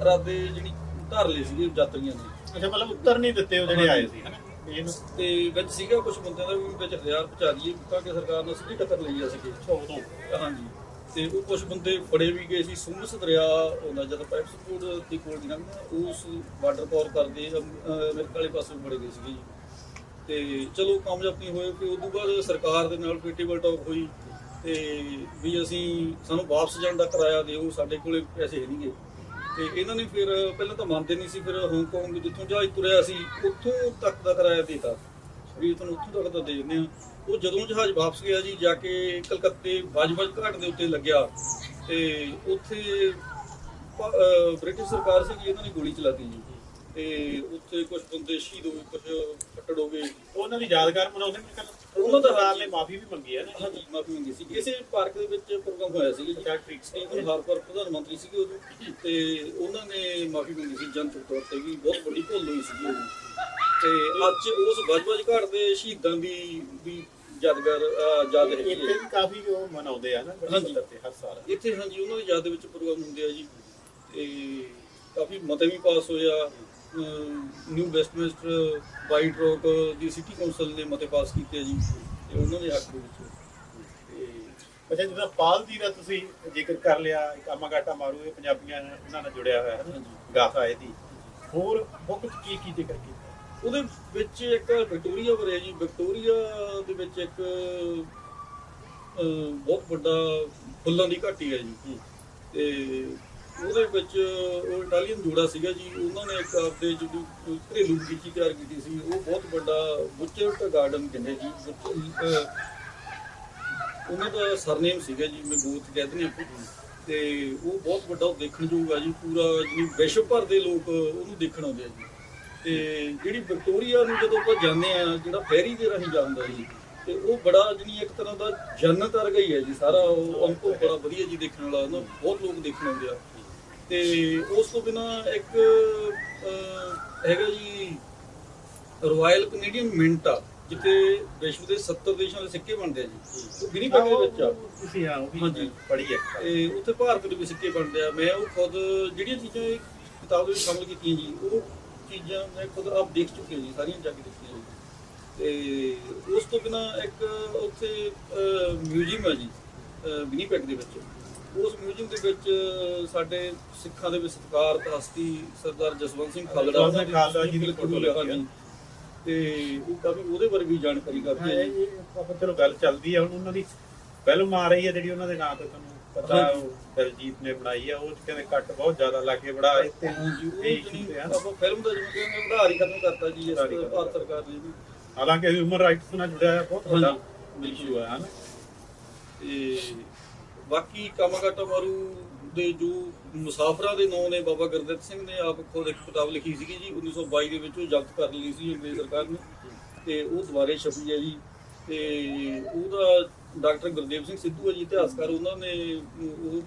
ਇਰਾਦੇ ਜਿਹੜੀ ਧਾਰ ਲਏ ਸੀਗੇ ਯਾਤਰੀਆਂ ਨੇ। ਅੱਛਾ ਮਤਲਬ ਉੱਤਰ ਨਹੀਂ ਦਿੱਤੇ ਉਹ ਜਿਹੜੇ ਆਏ ਸੀ ਹਨਾ? ਇਹਨੂੰ ਤੇ ਵਿੱਚ ਸੀਗਾ ਕੁਝ ਬੰਦਿਆਂ ਦਾ ਵੀ ਵਿੱਚ ਹਥਿਆਰ ਪਹੁੰਚਾ ਦਈਏ ਤਾਂ ਕਿ ਸਰਕਾਰ ਨੇ ਸਿੱਧੀ ਟੱਕਰ ਲਈ ਆ ਉਦੋਂ ਹਾਂਜੀ। ਤੇ ਉਹ ਕੁਝ ਬੰਦੇ ਫੜੇ ਵੀ ਗਏ ਸੀ ਸੁਮਸ ਦਰਿਆ ਉਹਨਾਂ ਜਦ ਪੈਪਸਪੋਰਟ ਦੀ ਕੋਲ ਦੀ ਲੰਘਦਾ ਉਸ ਬਾਰਡਰ ਪਾਰ ਕਰਦੇ ਅਮਰੀਕਾ ਵਾਲੇ ਪਾਸੇ ਫੜੇ ਗਏ ਸੀਗੇ ਜੀ। ਤੇ ਚਲੋ ਕਾਮਯਾਬ ਨਹੀਂ ਹੋਏ ਕਿ ਉਦੋਂ ਬਾਅਦ ਸਰਕਾਰ ਦੇ ਨਾਲ ਕੋਈ ਟੇਬਲ ਟਾਕ ਹੋਈ। ਤੇ ਵੀ ਅਸੀਂ ਸਾਨੂੰ ਵਾਪਸ ਜਾਣ ਦਾ ਕਿਰਾਇਆ ਦਿਓ, ਸਾਡੇ ਕੋਲੇ ਪੈਸੇ ਹੈ ਨਹੀਂਗੇ ਤੇ ਇਹਨਾਂ ਨੇ ਫਿਰ ਪਹਿਲਾਂ ਤਾਂ ਮੰਨਦੇ ਨਹੀਂ ਸੀ, ਫਿਰ ਹਾਂਗਕਾਂਗ ਜਿੱਥੋਂ ਜਹਾਜ਼ ਤੁਰਿਆ ਸੀ, ਉੱਥੋਂ ਤੱਕ ਦਾ ਕਿਰਾਇਆ ਦੇਤਾ। ਵੀ ਤੁਹਾਨੂੰ ਉੱਥੋਂ ਤੱਕ ਤਾਂ ਦੇ ਦਿੰਦੇ ਆ ਉਹ ਜਦੋਂ ਜਹਾਜ਼ ਵਾਪਸ ਗਿਆ ਜੀ, ਜਾ ਕੇ ਕਲਕੱਤੇ ਬਾਜਵਜ ਘਾਟ ਦੇ ਉੱਤੇ ਲੱਗਿਆ। ਤੇ ਉੱਥੇ ਬ੍ਰਿਟਿਸ਼ ਸਰਕਾਰ ਸੀ ਇਹਨਾਂ ਨੇ ਗੋਲੀ ਚਲਾਤੀ ਜੀ। ਤੇ ਉੱਥੇ ਕੁਝ ਬੰਦੇ ਸ਼ਹੀਦ ਹੋ ਗਏ ਕੁਝ ਫੱਟੜ ਹੋ ਗਏ। ਉਹਨਾਂ ਦੀ ਯਾਦਗਾਰ ਮਨਾਉਂਦੇ ਨੇ ਕੱਲ ਉਹਨਾਂ ਦਾ ਸਰਕਾਰ ਨੇ ਮਾਫੀ ਵੀ ਮੰਗੀ ਹੈ ਨਾ? ਹਾਂਜੀ ਮਾਫੀ ਮੰਗੀ ਸੀ। ਇਸੇ ਪਾਰਕ ਦੇ ਵਿੱਚ ਪ੍ਰੋਗਰਾਮ ਹੋਇਆ ਸੀ। ਜੀ ਅੱਛਾ ਠੀਕ ਸੀ। ਸਟੀਵਨ ਹਾਰਪਰ ਪ੍ਰਧਾਨ ਮੰਤਰੀ ਸੀਗੇ ਉਦੋਂ। ਤੇ ਉਹਨਾਂ ਨੇ ਮਾਫੀ ਮੰਗੀ ਸੀ ਜਨਤਕ ਤੌਰ ਤੇ ਵੀ ਬਹੁਤ ਵੱਡੀ ਭੁੱਲ ਹੋਈ ਸੀ। ਉਦੋਂ ਤੇ ਅੱਜ ਉਸ ਵੱਜ-ਵੱਜ ਘਾਟ ਦੇ ਸ਼ਹੀਦਾਂ ਦੀ ਵੀ ਯਾਦਗਾਰ ਯਾਦ ਹੈਗੀ ਇੱਥੇ ਵੀ ਕਾਫੀ ਉਹ ਮਨਾਉਂਦੇ ਆ ਨਾ ਹਾਂਜੀ। ਹਰ ਸਾਲ। ਇੱਥੇ ਹਾਂਜੀ ਉਹਨਾਂ ਦੀ ਯਾਦ ਵਿੱਚ ਪ੍ਰੋਗਰਾਮ ਹੁੰਦੇ ਆ ਜੀ। ਤੇ ਕਾਫੀ ਮਤੇ ਵੀ ਪਾਸ ਹੋਇਆ ਨਿਊ ਵੈਸਟਮਿੰਸਟਰ ਵਾਈਟ ਰੌਕ ਦੀ ਸਿਟੀ ਕੌਂਸਲ ਨੇ ਮਤੇ ਪਾਸ ਕੀਤੇ ਜੀ ਤੇ ਉਹਨਾਂ ਦੇ ਹੱਕ ਦੇ ਵਿੱਚ। ਤੇ ਅੱਛਾ ਜਿੱਦਾਂ ਪਾਲ ਦੀ ਦਾ ਤੁਸੀਂ ਜ਼ਿਕਰ ਕਰ ਲਿਆ ਕਾਮਾਗਾਟਾ ਮਾਰੂ ਇਹ ਪੰਜਾਬੀਆਂ ਨਾਲ ਉਹਨਾਂ ਨਾਲ ਜੁੜਿਆ ਹੋਇਆ ਹੈ ਨਾ ਗਾਥਾ ਇਹਦੀ ਹੋਰ ਬੁੱਕ ਚ ਕੀ ਕੀ ਜ਼ਿਕਰ ਕੀਤਾ? ਉਹਦੇ ਵਿੱਚ ਇੱਕ ਵਿਕਟੋਰੀਆ ਵਰਿਆ ਜੀ ਵਿਕਟੋਰੀਆ ਦੇ ਵਿੱਚ ਇੱਕ ਬਹੁਤ ਵੱਡਾ ਫੁੱਲਾਂ ਦੀ ਘਾਟੀ ਹੈ ਜੀ। ਤੇ ਉਹਦੇ ਵਿੱਚ ਉਹ ਇਟਾਲੀਅਨ ਜੋੜਾ ਸੀਗਾ ਜੀ, ਉਹਨਾਂ ਨੇ ਇੱਕ ਆਪਦੇ ਜਿਹੜੀ ਘਰੇਲੂ ਬਗੀਚੀ ਤਿਆਰ ਕੀਤੀ ਸੀ, ਉਹ ਬਹੁਤ ਵੱਡਾ ਬੁੱਚਰਟ ਗਾਰਡਨ ਕਹਿੰਦੇ ਜੀ ਉਹਨਾਂ ਦਾ ਸਰਨੇਮ ਸੀਗਾ ਜੀ, ਮੈਂ ਬੂਥ ਕਹਿੰਦੇ ਨੇ ਆਪਾਂ। ਤੇ ਉਹ ਬਹੁਤ ਵੱਡਾ ਉਹ ਦੇਖਣਯੋਗ ਆ ਜੀ, ਪੂਰਾ ਜਿਹੜੀ ਵਿਸ਼ਵ ਭਰ ਦੇ ਲੋਕ ਉਹਨੂੰ ਦੇਖਣ ਆਉਂਦੇ ਆ ਜੀ। ਤੇ ਜਿਹੜੀ ਵਿਕਟੋਰੀਆ ਨੂੰ ਜਦੋਂ ਆਪਾਂ ਜਾਂਦੇ ਆ ਜਿਹੜਾ ਫੈਰੀ ਦੇ ਰਾਹੀਂ ਜਾਂਦਾ ਜੀ, ਤੇ ਉਹ ਬੜਾ ਜਿਹੜੀ ਇੱਕ ਤਰ੍ਹਾਂ ਦਾ ਜੰਨਤ ਵਰਗਾ ਹੀ ਹੈ ਜੀ, ਸਾਰਾ ਉਹ ਅਨੁਭਵ ਬੜਾ ਵਧੀਆ ਜੀ ਦੇਖਣ ਵਾਲਾ ਨਾ ਬਹੁਤ ਲੋਕ ਦੇਖਣ ਆਉਂਦੇ ਆ। ਤੇ ਉਸ ਤੋਂ ਬਿਨਾ ਇੱਕ ਹੈਗਾ ਜੀ ਰਾਇਲ ਕੈਨੇਡੀਅਨ ਮਿੰਟ ਆ ਜਿੱਥੇ ਵਿਸ਼ਵ ਦੇ 70 ਦੇਸ਼ਾਂ ਦੇ ਸਿੱਕੇ ਬਣਦੇ ਆ ਜੀ। ਉਹ ਵਿਨੀਪੈਗ ਦੇ ਵਿੱਚ ਆ। ਤੁਸੀਂ ਹਾਂ ਉਹ ਵੀ। ਪੜ੍ਹੀ ਹੈ। ਤੇ ਉੱਥੇ ਭਾਰਤ ਦੇ ਵੀ ਸਿੱਕੇ ਬਣਦੇ ਆ। ਮੈਂ ਉਹ ਖੁਦ ਜਿਹੜੀਆਂ ਚੀਜ਼ਾਂ ਇਹ ਕਿਤਾਬ ਦੇ ਵਿੱਚ ਸ਼ਾਮਲ ਕੀਤੀਆਂ ਜੀ ਉਹ ਚੀਜ਼ਾਂ ਮੈਂ ਖੁਦ ਆਪ ਦੇਖ ਚੁੱਕੀ ਜੀ ਸਾਰੀਆਂ ਜਾ ਕੇ ਦੇਖੀਆਂ ਜੀ। ਤੇ ਉਸ ਤੋਂ ਬਿਨਾ ਇੱਕ ਉੱਥੇ ਮਿਊਜ਼ੀਅਮ ਹੈ ਜੀ ਵਿਨੀਪੈਗ ਦੇ ਵਿੱਚ। ਉਸ ਮਿਊਜ਼ੀਅਮ ਦੇ ਵਿੱਚ ਸਾਡੇ ਸਿੱਖਾਂ ਦੇ ਵਿੱਚ ਸਤਿਕਾਰਤ ਹਸਤੀ ਸਰਦਾਰ ਜਸਵੰਤ ਸਿੰਘ ਖਾਲੜਾ ਖਾਲੜਾ ਜੀ ਦੀ ਫੋਟੋ ਲੱਗੀ। ਹਾਂਜੀ। ਤੇ ਉਹ ਕਾਫੀ ਉਹਦੇ ਬਾਰੇ ਵੀ ਜਾਣਕਾਰੀ ਕਾਫੀ ਹਾਂ ਹੈ ਜੀ ਚਲੋ ਗੱਲ ਚੱਲਦੀ ਹੈ ਹੁਣ ਉਹਨਾਂ ਦੀ ਫਿਲਮ ਆ ਰਹੀ ਹੈ ਜਿਹੜੀ ਉਹਨਾਂ ਦੇ ਨਾਂ ਤੇ ਤੁਹਾਨੂੰ ਪਤਾ ਦਲਜੀਤ ਨੇ ਬਣਾਈ ਆ ਉਹ ਕਹਿੰਦੇ ਕੱਟ ਬਹੁਤ ਜ਼ਿਆਦਾ ਲੱਗੇ ਬੜਾ ਇਹ ਤੇ। ਆਪਾਂ ਫਿਲਮ ਦਾ ਜਿਵੇਂ ਕਹਿੰਦੇ ਉਧਾਰ ਹੀ ਖਤਮ ਕਰਤਾ ਜੀ ਇਸ ਹੀ ਭਾਰਤ ਸਰਕਾਰ ਨੇ ਵੀ ਹਾਲਾਂਕਿ ਹਿਊਮਨ ਰਾਈਟਸ ਨਾਲ ਜੁੜਿਆ ਹੋਇਆ ਬਹੁਤ ਵੱਡਾ। ਇਸ਼ੂ ਹੈ ਹਨਾ ਤੇ ਬਾਕੀ ਕਾਮਾਗਾਟਾ ਮਾਰੂ ਦੇ ਜੋ ਮੁਸਾਫਰਾਂ ਦੇ ਨਾਂ ਨੇ ਬਾਬਾ ਗੁਰਦਿੱਤ ਸਿੰਘ ਨੇ ਆਪ ਖੁਦ ਇੱਕ ਕਿਤਾਬ ਲਿਖੀ ਸੀਗੀ ਜੀ 1922 ਦੇ ਵਿੱਚ ਉਹ ਜ਼ਬਤ ਕਰ ਲਈ ਸੀ ਅੰਗਰੇਜ਼ ਸਰਕਾਰ ਨੇ। ਤੇ ਉਹ ਦੁਬਾਰੇ ਛਪੀ ਹੈ ਜੀ। ਤੇ ਉਹਦਾ ਡਾਕਟਰ ਗੁਰਦੇਵ ਸਿੰਘ ਸਿੱਧੂ ਹੈ ਜੀ ਇਤਿਹਾਸਕਾਰ ਉਹਨਾਂ ਨੇ ਉਹ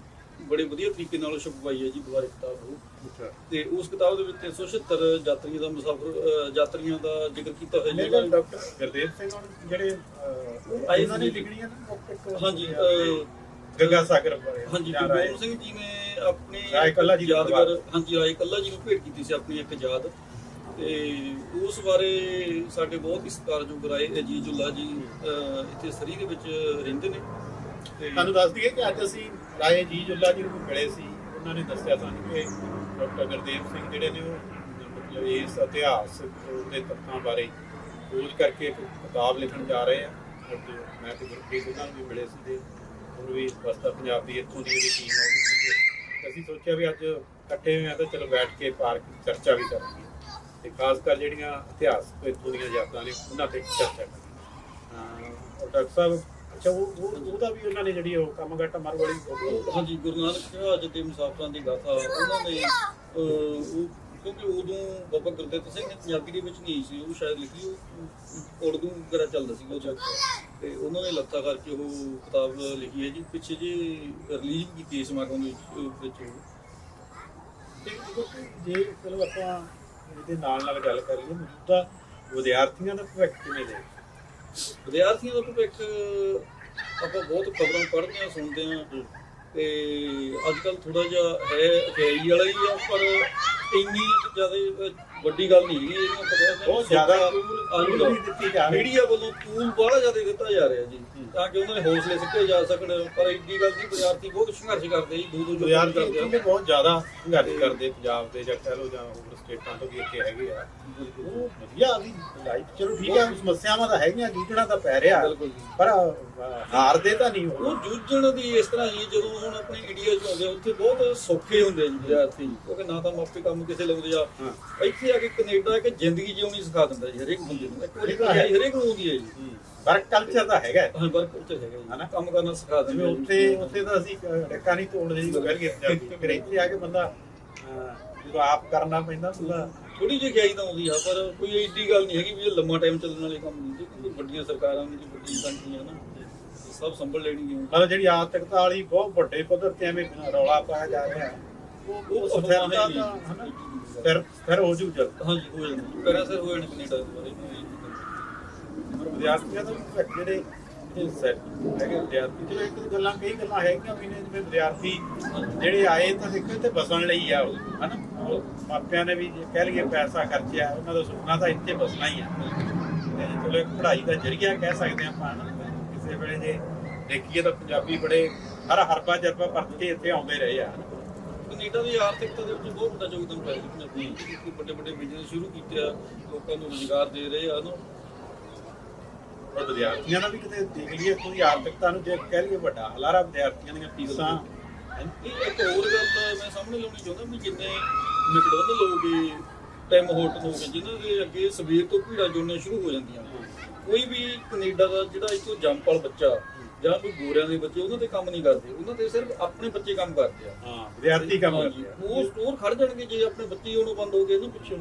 ਬੜੇ ਵਧੀਆ ਤਰੀਕੇ ਨਾਲ ਛਪਵਾਈ ਹੈ ਜੀ ਦੁਬਾਰੇ ਕਿਤਾਬ ਉਹ। ਤੇ ਉਸ ਕਿਤਾਬ ਦੇ ਵਿੱਚ 376 ਯਾਤਰੀਆਂ ਦਾ ਮੁਸਾਫਰ ਯਾਤਰੀਆਂ ਦਾ ਜ਼ਿਕਰ ਕੀਤਾ ਹੋਇਆ ਮੇਰੇ ਜੀ ਨਾਲ ਡਾਕਟਰ ਗੁਰਦੇਵ ਸਿੰਘ ਜਿਹੜੇ ਆਏ ਉਹਨਾਂ ਨੇ ਸੀ। ਲਿਖਣੀਆਂ ਨਾ ਹਾਂਜੀ ਗੰਗਾ ਸਾਗਰ ਬਾਰੇ। ਹਾਂਜੀ ਜਾਂ ਰਾਏ। ਗੁਰਗੋਬਿੰਦ ਸਿੰਘ ਜੀ ਨੇ ਆਪਣੀ ਰਾਏ ਕੱਲਾ ਜੀ ਦੀ ਯਾਦਗਾਰ। ਹਾਂਜੀ ਰਾਏ ਕੱਲਾ ਜੀ ਨੂੰ ਭੇਟ ਕੀਤੀ ਸੀ ਆਪਣੀ ਇੱਕ ਯਾਦ। ਤੇ ਉਸ ਬਾਰੇ ਸਾਡੇ ਬਹੁਤ ਹੀ ਸਤਿਕਾਰਯੋਗ ਰਾਏ ਅਜੀਜ਼ੁੱਲਾ ਜੀ ਅਹ, ਇੱਥੇ ਸਰੀ ਦੇ ਵਿੱਚ ਰਹਿੰਦੇ ਨੇ। ਤੇ ਤੁਹਾਨੂੰ ਦੱਸ ਦਈਏ ਕਿ ਅੱਜ ਅਸੀਂ ਰਾਏ ਜੀ ਜੁੱਲਾ ਜੀ ਨੂੰ ਮਿਲੇ ਸੀ। ਉਹਨਾਂ ਨੇ ਦੱਸਿਆ ਸਾਨੂੰ ਕਿ ਡਾਕਟਰ ਗੁਰਦੇਵ ਸਿੰਘ ਜਿਹੜੇ ਨੇ ਉਹ ਮਤਲਬ ਇਸ ਇਤਿਹਾਸ ਦੇ ਤੱਥਾਂ ਬਾਰੇ ਖੋਜ ਕਰਕੇ ਇੱਕ ਕਿਤਾਬ ਲਿਖਣ ਜਾ ਰਹੇ ਆ। ਮੈਂ ਤੇ ਗੁਰਪ੍ਰੀਤ ਉਹਨਾਂ ਨੂੰ ਵੀ ਮਿਲੇ ਸੀ ਤੇ ਹੋਰ ਵੀ ਪੰਜਾਬ ਦੀ ਇੱਥੋਂ ਦੀ ਜਿਹੜੀ ਟੀਮ ਆ ਉਹ ਸੀਗੇ। ਅਸੀਂ ਸੋਚਿਆ ਵੀ ਅੱਜ ਇਕੱਠੇ ਹੋਏ ਆ ਤਾਂ ਚਲੋ ਬੈਠ ਕੇ ਪਾਰਕ ਚਰਚਾ ਵੀ ਕਰਾਂਗੇ ਤੇ ਖਾਸ ਕਰ ਜਿਹੜੀਆਂ ਇਤਿਹਾਸਕ ਇੱਥੋਂ ਦੀਆਂ ਯਾਦਾਂ ਨੇ, ਉਹਨਾਂ ਤੇ ਚਰਚਾ ਕਰਾਂਗੇ ਡਾਕਟਰ ਸਾਹਿਬ, ਅੱਛਾ, ਉਹ ਉਹਦਾ ਵੀ ਉਹਨਾਂ ਨੇ ਜਿਹੜੀ ਉਹ ਕੰਮ ਕੰਮਗਾਟਾ ਮਰ ਵਾਲੀ ਹਾਂਜੀ, ਗੁਰੂ ਨਾਨਕ ਜਹਾਜ਼ ਦੇ ਮੁਸਾਫਰਾਂ ਦੀ ਗਾਥਾ, ਉਹਨਾਂ ਨੇ ਉਹ ਕਿਉਂਕਿ ਉਦੋਂ ਬਾਬਾ ਗੁਰਦਿੱਤ ਸਿੰਘ ਨੇ ਪੰਜਾਬੀ ਦੇ ਵਿੱਚ ਨਹੀਂ ਸੀ, ਉਹ ਸ਼ਾਇਦ ਲਿਖੀ ਉਹ ਉਰਦੂ ਵਗੈਰਾ ਚੱਲਦਾ ਸੀ ਉਹ ਤੇ ਉਹਨਾਂ ਨੇ ਲੱਤਾ ਕਰਕੇ ਉਹ ਕਿਤਾਬ ਲਿਖੀ ਹੈ ਜੀ। ਪਿੱਛੇ ਜੀ ਰਿਲੀਜ਼ ਕੀਤੀ ਇਸ ਸਮਾਗਮ ਦੇ ਵਿੱਚ ਵਿੱਚ ਉਹ। ਤੇ ਜੇ ਚਲੋ ਆਪਾਂ ਇਹਦੇ ਨਾਲ ਨਾਲ ਗੱਲ ਕਰੀਏ ਮੌਜੂਦਾ ਵਿਦਿਆਰਥੀਆਂ ਦਾ ਭਵਿੱਖ ਕਿਵੇਂ ਦੇ ਵਿਦਿਆਰਥੀਆਂ ਦਾ ਭਵਿੱਖ ਆਪਾਂ ਬਹੁਤ ਖਬਰਾਂ ਪੜ੍ਹਦੇ ਹਾਂ ਸੁਣਦੇ ਹਾਂ। ਤੇ ਅੱਜ ਕੱਲ ਥੋੜਾ ਜਿਹਾ ਹੈ ਅਖਿਆਈ ਵਾਲਾ ਹੀ ਆ ਪਰ ਇੰਨੀ ਜ਼ਿਆਦਾ ਵੱਡੀ ਗੱਲ ਨਹੀਂ ਹੈਗੀ ਪਤਾ ਬਹੁਤ ਜ਼ਿਆਦਾ ਆਲੂ ਵੀ ਦਿੱਤੀ ਜਾ ਰਹੀ। ਮੀਡੀਆ ਵੱਲੋਂ ਟੂਲ ਬੜਾ ਜ਼ਿਆਦਾ ਦਿੱਤਾ ਜਾ ਰਿਹਾ ਜੀ ਤਾਂ ਕਿ ਉਹਨਾਂ ਦੇ ਹੌਸਲੇ ਸਿੱਟੇ ਜਾ ਸਕਣ ਪਰ ਇੱਡੀ ਗੱਲ ਨਹੀਂ ਵਿਦਿਆਰਥੀ ਬਹੁਤ ਸੰਘਰਸ਼ ਕਰਦੇ ਜੀ ਦੋ ਦੋ ਜੋ ਵਿਦਿਆਰਥੀ ਕਰਦੇ ਆ। ਬਹੁਤ ਜ਼ਿਆਦਾ ਸੰਘਰਸ਼ ਕਰਦੇ ਪੰਜਾਬ ਦੇ ਜਾਂ ਕਹਿ ਲਓ ਜਾਂ ਹੋਰ ਸਟੇਟਾਂ ਤੋਂ ਵੀ ਇੱਥੇ ਹੈਗੇ ਆ। ਉਹ ਵਧੀਆ ਵੀ ਲਾਈਫ ਚਲੋ ਠੀਕ ਹੈ ਸਮੱਸਿਆਵਾਂ ਤਾਂ ਹੈਗੀਆਂ ਜੂਝਣਾ ਤਾਂ ਪੈ ਰਿਹਾ। ਪਰ ਹਾਰਦੇ ਤਾਂ ਨਹੀਂ ਉਹ ਜੂਝਣ ਦੀ ਇਸ ਤਰ੍ਹਾਂ ਹੀ ਜਦੋਂ ਹੁਣ ਆਪਣੇ ਇੰਡੀਆ 'ਚ ਆਉਂਦੇ ਉੱਥੇ ਬਹੁਤ ਸੌਖੇ ਹੁੰਦੇ ਜੀ ਵਿਦਿਆਰਥੀ ਕਿਉਂਕਿ ਨਾ ਤਾਂ ਮਾਪੇ ਕੰਮ ਕਿਸੇ ਲਾਉਂਦੇ ਆ। ਇੱਥੇ ਆ ਕੇ ਕੈਨੇਡਾ ਕਿ ਜ਼ਿੰਦਗੀ ਜਿਉਣੀ ਸਿਖਾ ਦਿੰਦਾ ਜੀ ਹਰੇਕ ਬੰਦੇ ਨੂੰ। ਇੱਕ ਵਾਰੀ। ਪੜ੍ਹਾਈ ਹਰੇਕ ਨੂੰ ਆਉਂਦੀ ਹੈ ਜੀ। ਵਰਕ ਕਲਚਰ ਤਾਂ ਹੈਗਾ। ਹੈ। ਵਰਕ ਕਲਚਰ ਹੈਗਾ ਹਨਾ? ਜੀ ਕੰਮ ਕਰਨਾ ਸਿਖਾ ਦਿੰਦੇ ਉੱਥੇ ਉੱਥੇ ਤਾਂ ਅਸੀਂ ਡੱਕਾ ਨਹੀਂ ਤੋੜਦੇ ਜੀ ਗਏ ਪੰਜਾਬੀ ਫਿਰ ਇੱਥੇ ਆ ਕੇ ਬੰਦਾ ਜਦੋਂ ਆਪ ਕਰਨਾ ਪੈਂਦਾ ਬੰਦਾ ਥੋੜੀ ਜਿਹੀ ਖਿਆਈ ਤਾਂ ਆਉਂਦੀ ਆ ਪਰ ਕੋਈ ਏਡੀ ਗੱਲ ਨਹੀਂ ਹੈਗੀ ਵੀ ਇਹ ਲੰਮਾ ਟਾਈਮ ਚੱਲਣ ਵਾਲੇ ਕੰਮ ਨਹੀਂ ਜੀ। ਕਿਉਂਕਿ ਵੱਡੀਆਂ ਸਰਕਾਰਾਂ ਨੇ ਜੀ ਵੱਡੀਆਂ ਕੰਟਰੀਆਂ ਨਾ ਸਭ ਸੰਭਲ ਲੈਣਗੀਆਂ। ਮਤਲਬ ਜਿਹੜੀ ਆਰਥਿਕਤਾ ਵਾਲੀ ਬਹੁਤ ਵੱਡੇ ਪੱਧਰ ਤੇ ਐਵੇਂ ਰੌਲਾ ਪਾਇਆ ਜਾ ਰਿਹਾ। ਹੈ ਉਹ ਉਹ ਸਥਿਰਤਾ ਤਾਂ ਹਨਾ ਫਿਰ ਫਿਰ ਹੋ ਜੂ ਜਲਦ ਹਾਂਜੀ ਹੋ ਜਾਂਦੀ ਪੈਰਾ ਸਿਰ ਹੋ ਜਾਣ ਕੈਨੇਡਾ ਦੇ ਬਾਰੇ ਕੋਈ ਪਰ ਵਿਦਿਆਰਥੀਆਂ ਦਾ ਵੀ ਜਿਹੜੇ ਜਿਹੜੇ ਸੈਟ ਹੈਗੇ ਵਿਦਿਆਰਥੀ। ਚਲੋ ਇੱਕ ਦੋ ਗੱਲਾਂ ਕਈ ਗੱਲਾਂ ਹੈਗੀਆਂ ਵੀ ਨੇ ਜਿਵੇਂ ਵਿਦਿਆਰਥੀ ਜਿਹੜੇ ਆਏ ਤਾਂ ਦੇਖੋ ਇੱਥੇ ਬਸਣ ਲਈ ਆ ਉਹ ਹਨਾ? ਉਹ ਮਾਪਿਆਂ ਨੇ ਵੀ ਜੇ ਕਹਿ ਲਈਏ ਪੈਸਾ ਖਰਚਿਆ ਉਹਨਾਂ ਦਾ ਸੁਪਨਾ ਤਾਂ ਇੱਥੇ ਬਸਣਾ ਹੀ ਆ। ਚਲੋ ਇੱਕ ਪੜ੍ਹਾਈ ਦਾ ਜਰੀਆ ਕਹਿ ਸਕਦੇ ਆਪਾਂ ਕਿਸੇ ਵੇਲੇ ਜੇ ਦੇਖੀਏ ਤਾਂ ਪੰਜਾਬੀ ਬੜੇ ਹਰ ਹਰਬਾ ਜਰਬਾ ਪਰਤ ਕੇ ਇੱਥੇ ਆਉਂਦੇ ਰਹੇ ਆ ਕੈਨੇਡਾ ਦੀ ਆਰਥਿਕਤਾ ਦੇ ਵਿੱਚ ਬਹੁਤ ਵੱਡਾ ਯੋਗਦਾਨ ਪਾਇਆ ਜੀ ਪੰਜਾਬੀ ਕਿਉਂਕਿ ਵੱਡੇ ਵੱਡੇ ਬਿਜ਼ਨਸ ਸ਼ੁਰੂ ਕੀਤੇ ਆ ਲੋਕਾਂ ਨੂੰ ਰੁਜ਼ਗਾਰ ਦੇ ਰਹੇ ਆ ਨਾ ਪਰ ਵਿਦਿਆਰਥੀਆਂ ਦਾ ਵੀ ਕਿਤੇ ਦੇਖ ਲਈਏ ਕੋਈ ਆਰਥਿਕਤਾ ਨੂੰ ਜੇ ਕਹਿ ਲਈਏ ਵੱਡਾ ਹਲਾਰਾ ਵਿਦਿਆਰਥੀਆਂ ਦੀਆਂ ਫੀਸਾਂ ਇਹ ਇੱਕ ਹੋਰ ਗੱਲ ਮੈਂ ਸਾਹਮਣੇ ਲਾਉਣੀ ਚਾਹੁੰਦਾ ਵੀ ਜਿੰਨੇ ਹੋ ਗਏ ਟੈਮ ਹੋਟਲ ਹੋ ਗਏ ਜਿਨ੍ਹਾਂ ਦੇ ਅੱਗੇ ਸਵੇਰ ਤੋਂ ਭੀੜਾਂ ਜੁੜਨੀਆਂ ਸ਼ੁਰੂ ਹੋ ਜਾਂਦੀਆਂ। ਕੋਈ ਵੀ ਕੈਨੇਡਾ ਦਾ ਜਿਹੜਾ ਇੱਥੋਂ ਜੰਪਲ ਬੱਚਾ ਜਾਂ ਕੋਈ ਗੋਰਿਆਂ ਦੇ ਬੱਚੇ ਉਹਨਾਂ ਤੇ ਕੰਮ ਨਹੀਂ ਕਰਦੇ। ਉਹਨਾਂ ਤੇ ਸਿਰਫ ਆਪਣੇ ਬੱਚੇ ਕੰਮ ਕਰਦੇ ਆ। ਹਾਂ ਵਿਦਿਆਰਥੀ ਕੰਮ ਕਰਦੇ ਆ। ਉਹ ਸਟੋਰ ਖੜ ਜਾਣਗੇ ਜੇ ਆਪਣੇ ਬੱਚੇ ਉਹਨੂੰ ਬੰਦ ਹੋ ਗਏ ਨਾ ਪਿੱਛੋਂ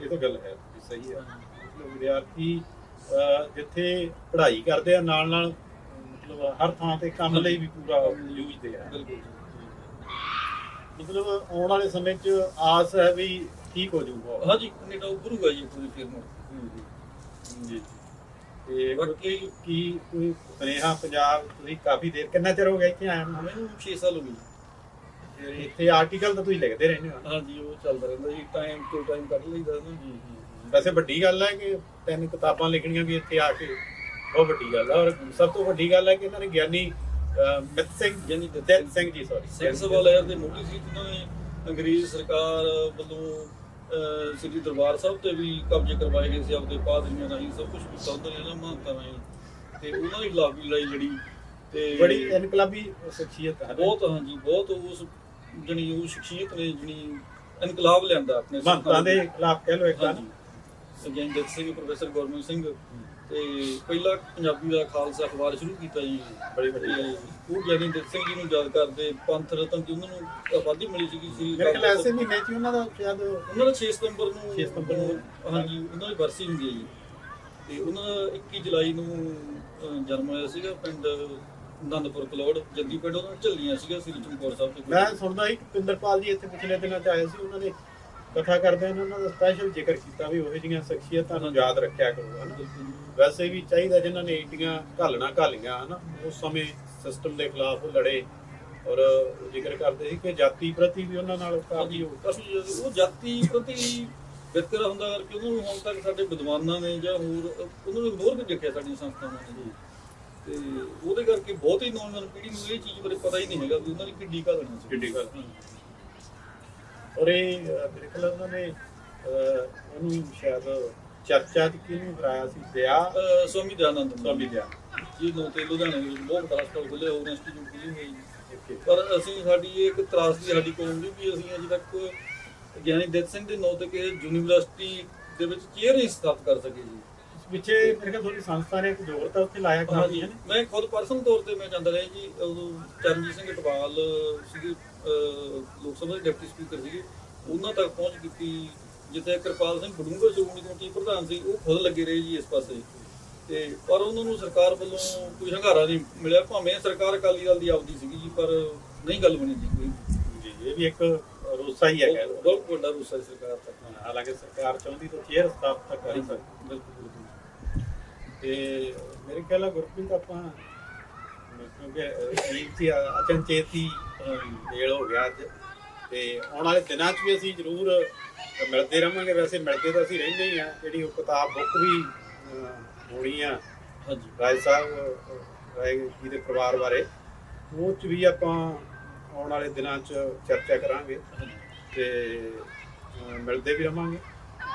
ਇਹ ਤਾਂ ਗੱਲ ਹੈ ਜੀ, ਸਹੀ ਹੈ। ਮਤਲਬ ਵਿਦਿਆਰਥੀ ਜਿੱਥੇ ਪੜ੍ਹਾਈ ਕਰਦੇ ਆ ਨਾਲ ਨਾਲ ਮਤਲਬ ਹਰ ਥਾਂ ਤੇ ਕੰਮ ਲਈ ਵੀ ਪੂਰਾ ਯੂਜਦੇ ਆ। ਬਿਲਕੁਲ। ਜੀ ਮਤਲਬ ਆਉਣ ਵਾਲੇ ਸਮੇਂ 'ਚ ਆਸ ਹੈ ਵੀ ਠੀਕ ਹੋ ਜਾਊਗਾ। ਹਾਂਜੀ ਕੈਨੇਡਾ ਉੱਭਰੂਗਾ ਜੀ ਪੂਰੀ ਫਿਰ ਮੁੜ ਜੀ। ਤੇ ਬਾਕੀ- ਕੀ ਕੋਈ ਸੁਨੇਹਾ ਪੰਜਾਬ ਤੁਸੀਂ ਕਾਫੀ ਦੇਰ ਕਿੰਨਾ ਚਿਰ ਹੋ ਗਿਆ ਇੱਥੇ ਆਇਆ ਨੂੰ? ਮੈਨੂੰ 6 ਸਾਲ ਹੋ ਗਏ ਜੀ। ਤੇ ਇੱਥੇ ਆਰਟੀਕਲ ਤਾਂ ਤੁਸੀਂ ਲਿਖਦੇ ਰਹਿੰਦੇ ਹੋ ਹਾਂਜੀ ਉਹ ਚੱਲਦਾ ਰਹਿੰਦਾ ਜੀ ਟਾਈਮ ਟੂ ਟਾਈਮ ਕੱਢ ਲਈਦਾ ਨਾ। ਵੈਸੇ ਵੱਡੀ ਗੱਲ ਹੈ ਕਿ ਤਿੰਨ ਕਿਤਾਬਾਂ ਲਿਖਣੀਆਂ ਵੀ ਇੱਥੇ ਆ ਕੇ ਬਹੁਤ ਵੱਡੀ ਗੱਲ ਹੈ। ਔਰ ਸਭ ਤੋਂ ਵੱਡੀ ਗੱਲ ਹੈ ਕਿ ਇਹਨਾਂ ਨੇ ਗਿਆਨੀ ਮਿੱਤ ਸਿੰਘ ਗਿਆਨੀ ਦਿੱਤ ਸਿੰਘ। ਜੀ ਸੌਰੀ ਸਿੰਘ ਲਹਿਰ ਦੇ ਮੋਢੀ ਸੀ ਨੇ ਅੰਗਰੇਜ਼ ਸਰਕਾਰ ਵੱਲੋਂ ਸ੍ਰੀ ਦਰਬਾਰ ਸਾਹਿਬ ਤੇ ਵੀ ਕਬਜ਼ੇ ਕਰਵਾਏ ਗਏ ਸੀ ਆਪਦੇ ਪਾਦਰੀਆਂ ਰਾਹੀਂ ਸਭ ਕੁਝ ਕੀਤਾ ਉਹਨਾਂ ਨੇ ਇਹਨਾਂ ਮਹੰਤਾਂ ਰਾਹੀਂ। ਤੇ ਉਹਨਾਂ ਦੀ ਖਿਲਾਫ ਵੀ ਲੜਾਈ ਲੜੀ ਤੇ ਬੜੀ ਇਨਕਲਾਬੀ ਸ਼ਖਸੀਅਤ ਹੈ। ਬਹੁਤ ਹਾਂਜੀ ਬਹੁਤ ਉਸ ਜਣੀ ਉਹ ਸ਼ਖਸੀਅਤ ਨੇ ਜਣੀ ਇਨਕਲਾਬ ਲਿਆਂਦਾ ਆਪਣੇ ਮਹੰਤਾਂ ਦੇ ਖਿਲਾਫ ਕਹਿ ਲਓ ਇੱਕ ਗੱਲ ਸਿੰਘ ਪ੍ਰੋਫੈਸਰ ਗੁਰਮੀਤ ਸਿੰਘ ਤੇ ਪਹਿਲਾ ਪੰਜਾਬੀ ਦਾ ਖਾਲਸਾ ਅਖਬਾਰ ਸ਼ੁਰੂ ਕੀਤਾ ਜੀ ਬੜੀ ਵੱਡੀ। ਤੇ ਉਹ ਦਿੱਤ ਸਿੰਘ ਜੀ ਨੂੰ ਯਾਦ ਕਰਦੇ ਪੰਥ ਰਤਨ ਦੀ ਉਹਨਾਂ ਨੂੰ ਉਪਾਧੀ ਮਿਲੀ ਸੀਗੀ ਸੀ ਮੇਰੇ ਖਿਆਲ ਐਸੇ ਮਹੀਨੇ 'ਚ ਉਹਨਾਂ ਦਾ ਸ਼ਾਇਦ ਉਹਨਾਂ ਦਾ 6 ਸਤੰਬਰ ਨੂੰ 6 ਸਤੰਬਰ ਨੂੰ। ਹਾਂਜੀ ਉਹਨਾਂ ਦੀ ਬਰਸੀ ਹੁੰਦੀ ਹੈ ਜੀ ਤੇ ਉਹਨਾਂ ਦਾ 21 ਜੁਲਾਈ ਨੂੰ ਜਨਮ ਹੋਇਆ ਸੀਗਾ ਪਿੰਡ ਆਨੰਦਪੁਰ ਕਲੌੜ ਜੱਦੀ ਪਿੰਡ ਉਹਨਾਂ ਦਾ ਝੱਲੀਆਂ ਸੀਗਾ ਸ੍ਰੀ ਚਮਕੌਰ ਸਾਹਿਬ ਦੇ ਕੋਲ। ਮੈਂ ਸੁਣਦਾ ਸੀ ਕਿ ਪਿੰਦਰਪਾਲ ਜੀ ਇੱਥੇ ਪਿਛਲੇ ਦਿਨਾਂ 'ਚ ਆਏ ਸੀ ਉਹਨਾਂ ਨੇ ਕਥਾ ਕਰਦੇ ਨੇ ਉਹਨਾਂ ਦਾ ਸਪੈਸ਼ਲ ਜ਼ਿਕਰ ਕੀਤਾ ਵੀ ਉਹੋ ਜਿਹੀਆਂ ਸ਼ਖਸੀਅਤਾਂ ਨੂੰ ਯਾਦ ਰੱਖਿਆ ਕਰੋ ਹਨਾ। ਵੈਸੇ ਵੀ ਚਾਹੀਦਾ ਜਿਨ੍ਹਾਂ ਨੇ ਏਡੀਆਂ ਘਾਲਣਾ ਘਾਲੀਆਂ ਹਨਾ। ਉਸ ਸਮੇਂ ਸਿਸਟਮ ਦੇ ਖਿਲਾਫ ਲੜੇ ਔਰ ਜ਼ਿਕਰ ਕਰਦੇ ਸੀ ਕਿ ਜਾਤੀ ਪ੍ਰਤੀ ਵੀ ਉਹਨਾਂ ਨਾਲ ਕਾਫੀ ਉਹ ਜਾਤੀ ਪ੍ਰਤੀ ਵਿਤਕਰਾ ਹੁੰਦਾ ਕਰਕੇ ਉਹਨਾਂ ਨੂੰ ਹੁਣ ਤੱਕ ਸਾਡੇ ਵਿਦਵਾਨਾਂ ਨੇ ਜਾਂ ਹੋਰ ਉਹਨਾਂ ਨੂੰ ਇਗਨੋਰ ਕਰ ਰੱਖਿਆ ਸਾਡੀਆਂ ਸੰਸਥਾਵਾਂ ਨੇ ਤੇ ਉਹਦੇ ਕਰਕੇ ਬਹੁਤ ਹੀ ਨੌਜਵਾਨ ਪੀੜ੍ਹੀ ਨੂੰ ਇਹ ਚੀਜ਼ ਬਾਰੇ ਪਤਾ ਹੀ ਨਹੀਂ ਹੈਗਾ ਵੀ ਉਹਨਾਂ ਦੀ ਕਿੱਡੀ ਘਾਲਣਾ ਸੀ। ਕਿੱਡੀ ਘਾਲਣਾ। ਔਰ ਇਹ ਮੇਰੇ ਖਿਆਲ ਉਹਨਾਂ ਨੇ ਉਹਨੂੰ ਸ਼ਾਇਦ ਚਰਚਾ ਚ ਕਿਹਨੂੰ ਕਰਾਇਆ ਸੀ? ਵਿਆਹ? ਅਹ ਸਵਾਮੀ ਦਇਆਨੰਦ ਸਵਾਮੀ ਵਿਆਹ ਜੀ ਨੂੰ ਤੇ ਲੁਧਿਆਣੇ ਵਿੱਚ ਬਹੁਤ ਬੜਾ ਹਸਪਤਾਲ ਖੁੱਲੇ ਹੋਰ ਇੰਸਟੀਚਿਊਟ ਖੁੱਲੇ ਓਕੇ। ਪਰ ਅਸੀਂ ਸਾਡੀ ਇਹ ਇੱਕ ਤਰਾਸਦੀ ਸਾਡੀ ਕੌਮ ਦੀ ਵੀ ਅਸੀਂ ਅਜੇ ਤੱਕ ਗਿਆਨੀ ਦਿੱਤ ਸਿੰਘ ਦੇ ਨਾਂ ਤੇ ਕਿ ਯੂਨੀਵਰਸਿਟੀ ਦੇ ਵਿੱਚ ਚੇਅਰ ਨਹੀਂ ਸਥਾਪਿਤ ਕਰ ਸਕੇ ਜੀ। ਪਿੱਛੇ ਮੇਰੇ ਖਿਆਲ ਤੁਹਾਡੀ ਸੰਸਥਾ ਨੇ ਇੱਕ ਜ਼ੋਰ ਤਾਂ ਉੱਥੇ ਲਾਇਆ ਕਾਫੀ ਹੈ ਮੈਂ ਖੁਦ ਪਰਸਨਲ ਤੌਰ ਤੇ ਮੈਂ ਜਾਂਦਾ ਰਿਹਾ ਜੀ ਉਦੋਂ ਚਰਨਜੀਤ ਸਿੰਘ ਟਵਾਲ ਸੀਗੇ ਲੋਕ ਸਭਾ ਦੇ ਡਿਪਟੀ ਸਪੀਕਰ ਸੀਗੇ ਉਹਨਾਂ ਤੱਕ ਪਹੁੰਚ ਕੀਤੀ। ਜਿੱਥੇ ਕਿਰਪਾਲ ਸਿੰਘ ਬਡੂੰਗਰ ਸ਼੍ਰੋਮਣੀ ਕਮੇਟੀ ਪ੍ਰਧਾਨ ਸੀ ਉਹ ਖੁਦ ਲੱਗੇ ਰਹੇ ਜੀ ਇਸ ਪਾਸੇ। ਤੇ ਪਰ ਉਹਨਾਂ ਨੂੰ ਸਰਕਾਰ ਵੱਲੋਂ ਕੋਈ ਹੰਗਾਰਾ ਨਹੀਂ ਮਿਲਿਆ ਭਾਵੇਂ ਸਰਕਾਰ ਅਕਾਲੀ ਦਲ ਦੀ ਆਪਦੀ ਸੀਗੀ ਜੀ ਪਰ ਨਹੀਂ ਗੱਲ ਬਣੀ ਜੀ ਕੋਈ। ਜੀ ਇਹ ਵੀ ਇੱਕ ਰੋਸਾ ਹੀ ਹੈ ਬਹੁਤ ਵੱਡਾ ਰੁੱਸਾ ਸੀ ਸਰਕਾਰ ਤੱਕ ਹਾਲਾਂਕਿ ਸਰਕਾਰ ਚਾਹੁੰਦੀ ਤਾਂ ਚੇਅਰ ਸਥਾਪਿਤ ਕਰ ਹੀ ਸਕਦੀ ਬਿਲਕੁਲ। ਤੇ ਮੇਰੇ ਖਿਆਲ ਨਾਲ ਗੁਰਪ੍ਰੀਤ ਆਪਾਂ ਕਿਉਂਕਿ ਅਜੀਬ ਸੀ ਅਚਨਚੇਤ ਹੀ ਮੇਲ ਹੋ ਗਿਆ ਅੱਜ। ਤੇ ਆਉਣ ਵਾਲੇ ਦਿਨਾਂ 'ਚ ਵੀ ਅਸੀਂ ਜ਼ਰੂਰ ਮਿਲਦੇ ਰਵਾਂਗੇ ਵੈਸੇ ਮਿਲਦੇ ਤਾਂ ਅਸੀਂ ਰਹਿੰਦੇ ਹੀ ਆ। ਜਿਹੜੀ ਉਹ ਕਿਤਾਬ ਬੁੱਕ ਵੀ ਹੋਣੀ ਆ ਹਾਂਜੀ। ਸਾਹਿਬ ਰਾਏ ਜੀ ਦੇ ਪਰਿਵਾਰ ਬਾਰੇ ਉਹ 'ਚ ਵੀ ਆਪਾਂ ਆਉਣ ਵਾਲੇ ਦਿਨਾਂ 'ਚ ਚਰਚਾ ਕਰਾਂਗੇ। ਤੇ ਮਿਲਦੇ ਵੀ ਰਵਾਂਗੇ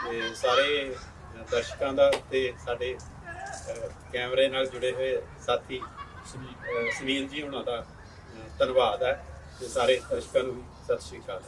ਤੇ ਸਾਰੇ ਦਰਸ਼ਕਾਂ ਦਾ ਤੇ ਸਾਡੇ ਕੈਮਰੇ ਨਾਲ ਜੁੜੇ ਹੋਏ ਸਾਥੀ ਸੁਨੀਲ ਜੀ ਉਹਨਾਂ ਦਾ ਧੰਨਵਾਦ ਹੈ ਤੇ ਸਾਰੇ ਦਰਸ਼ਕਾਂ ਨੂੰ ਵੀ ਸਤਿ ਸ਼੍ਰੀ ਅਕਾਲ।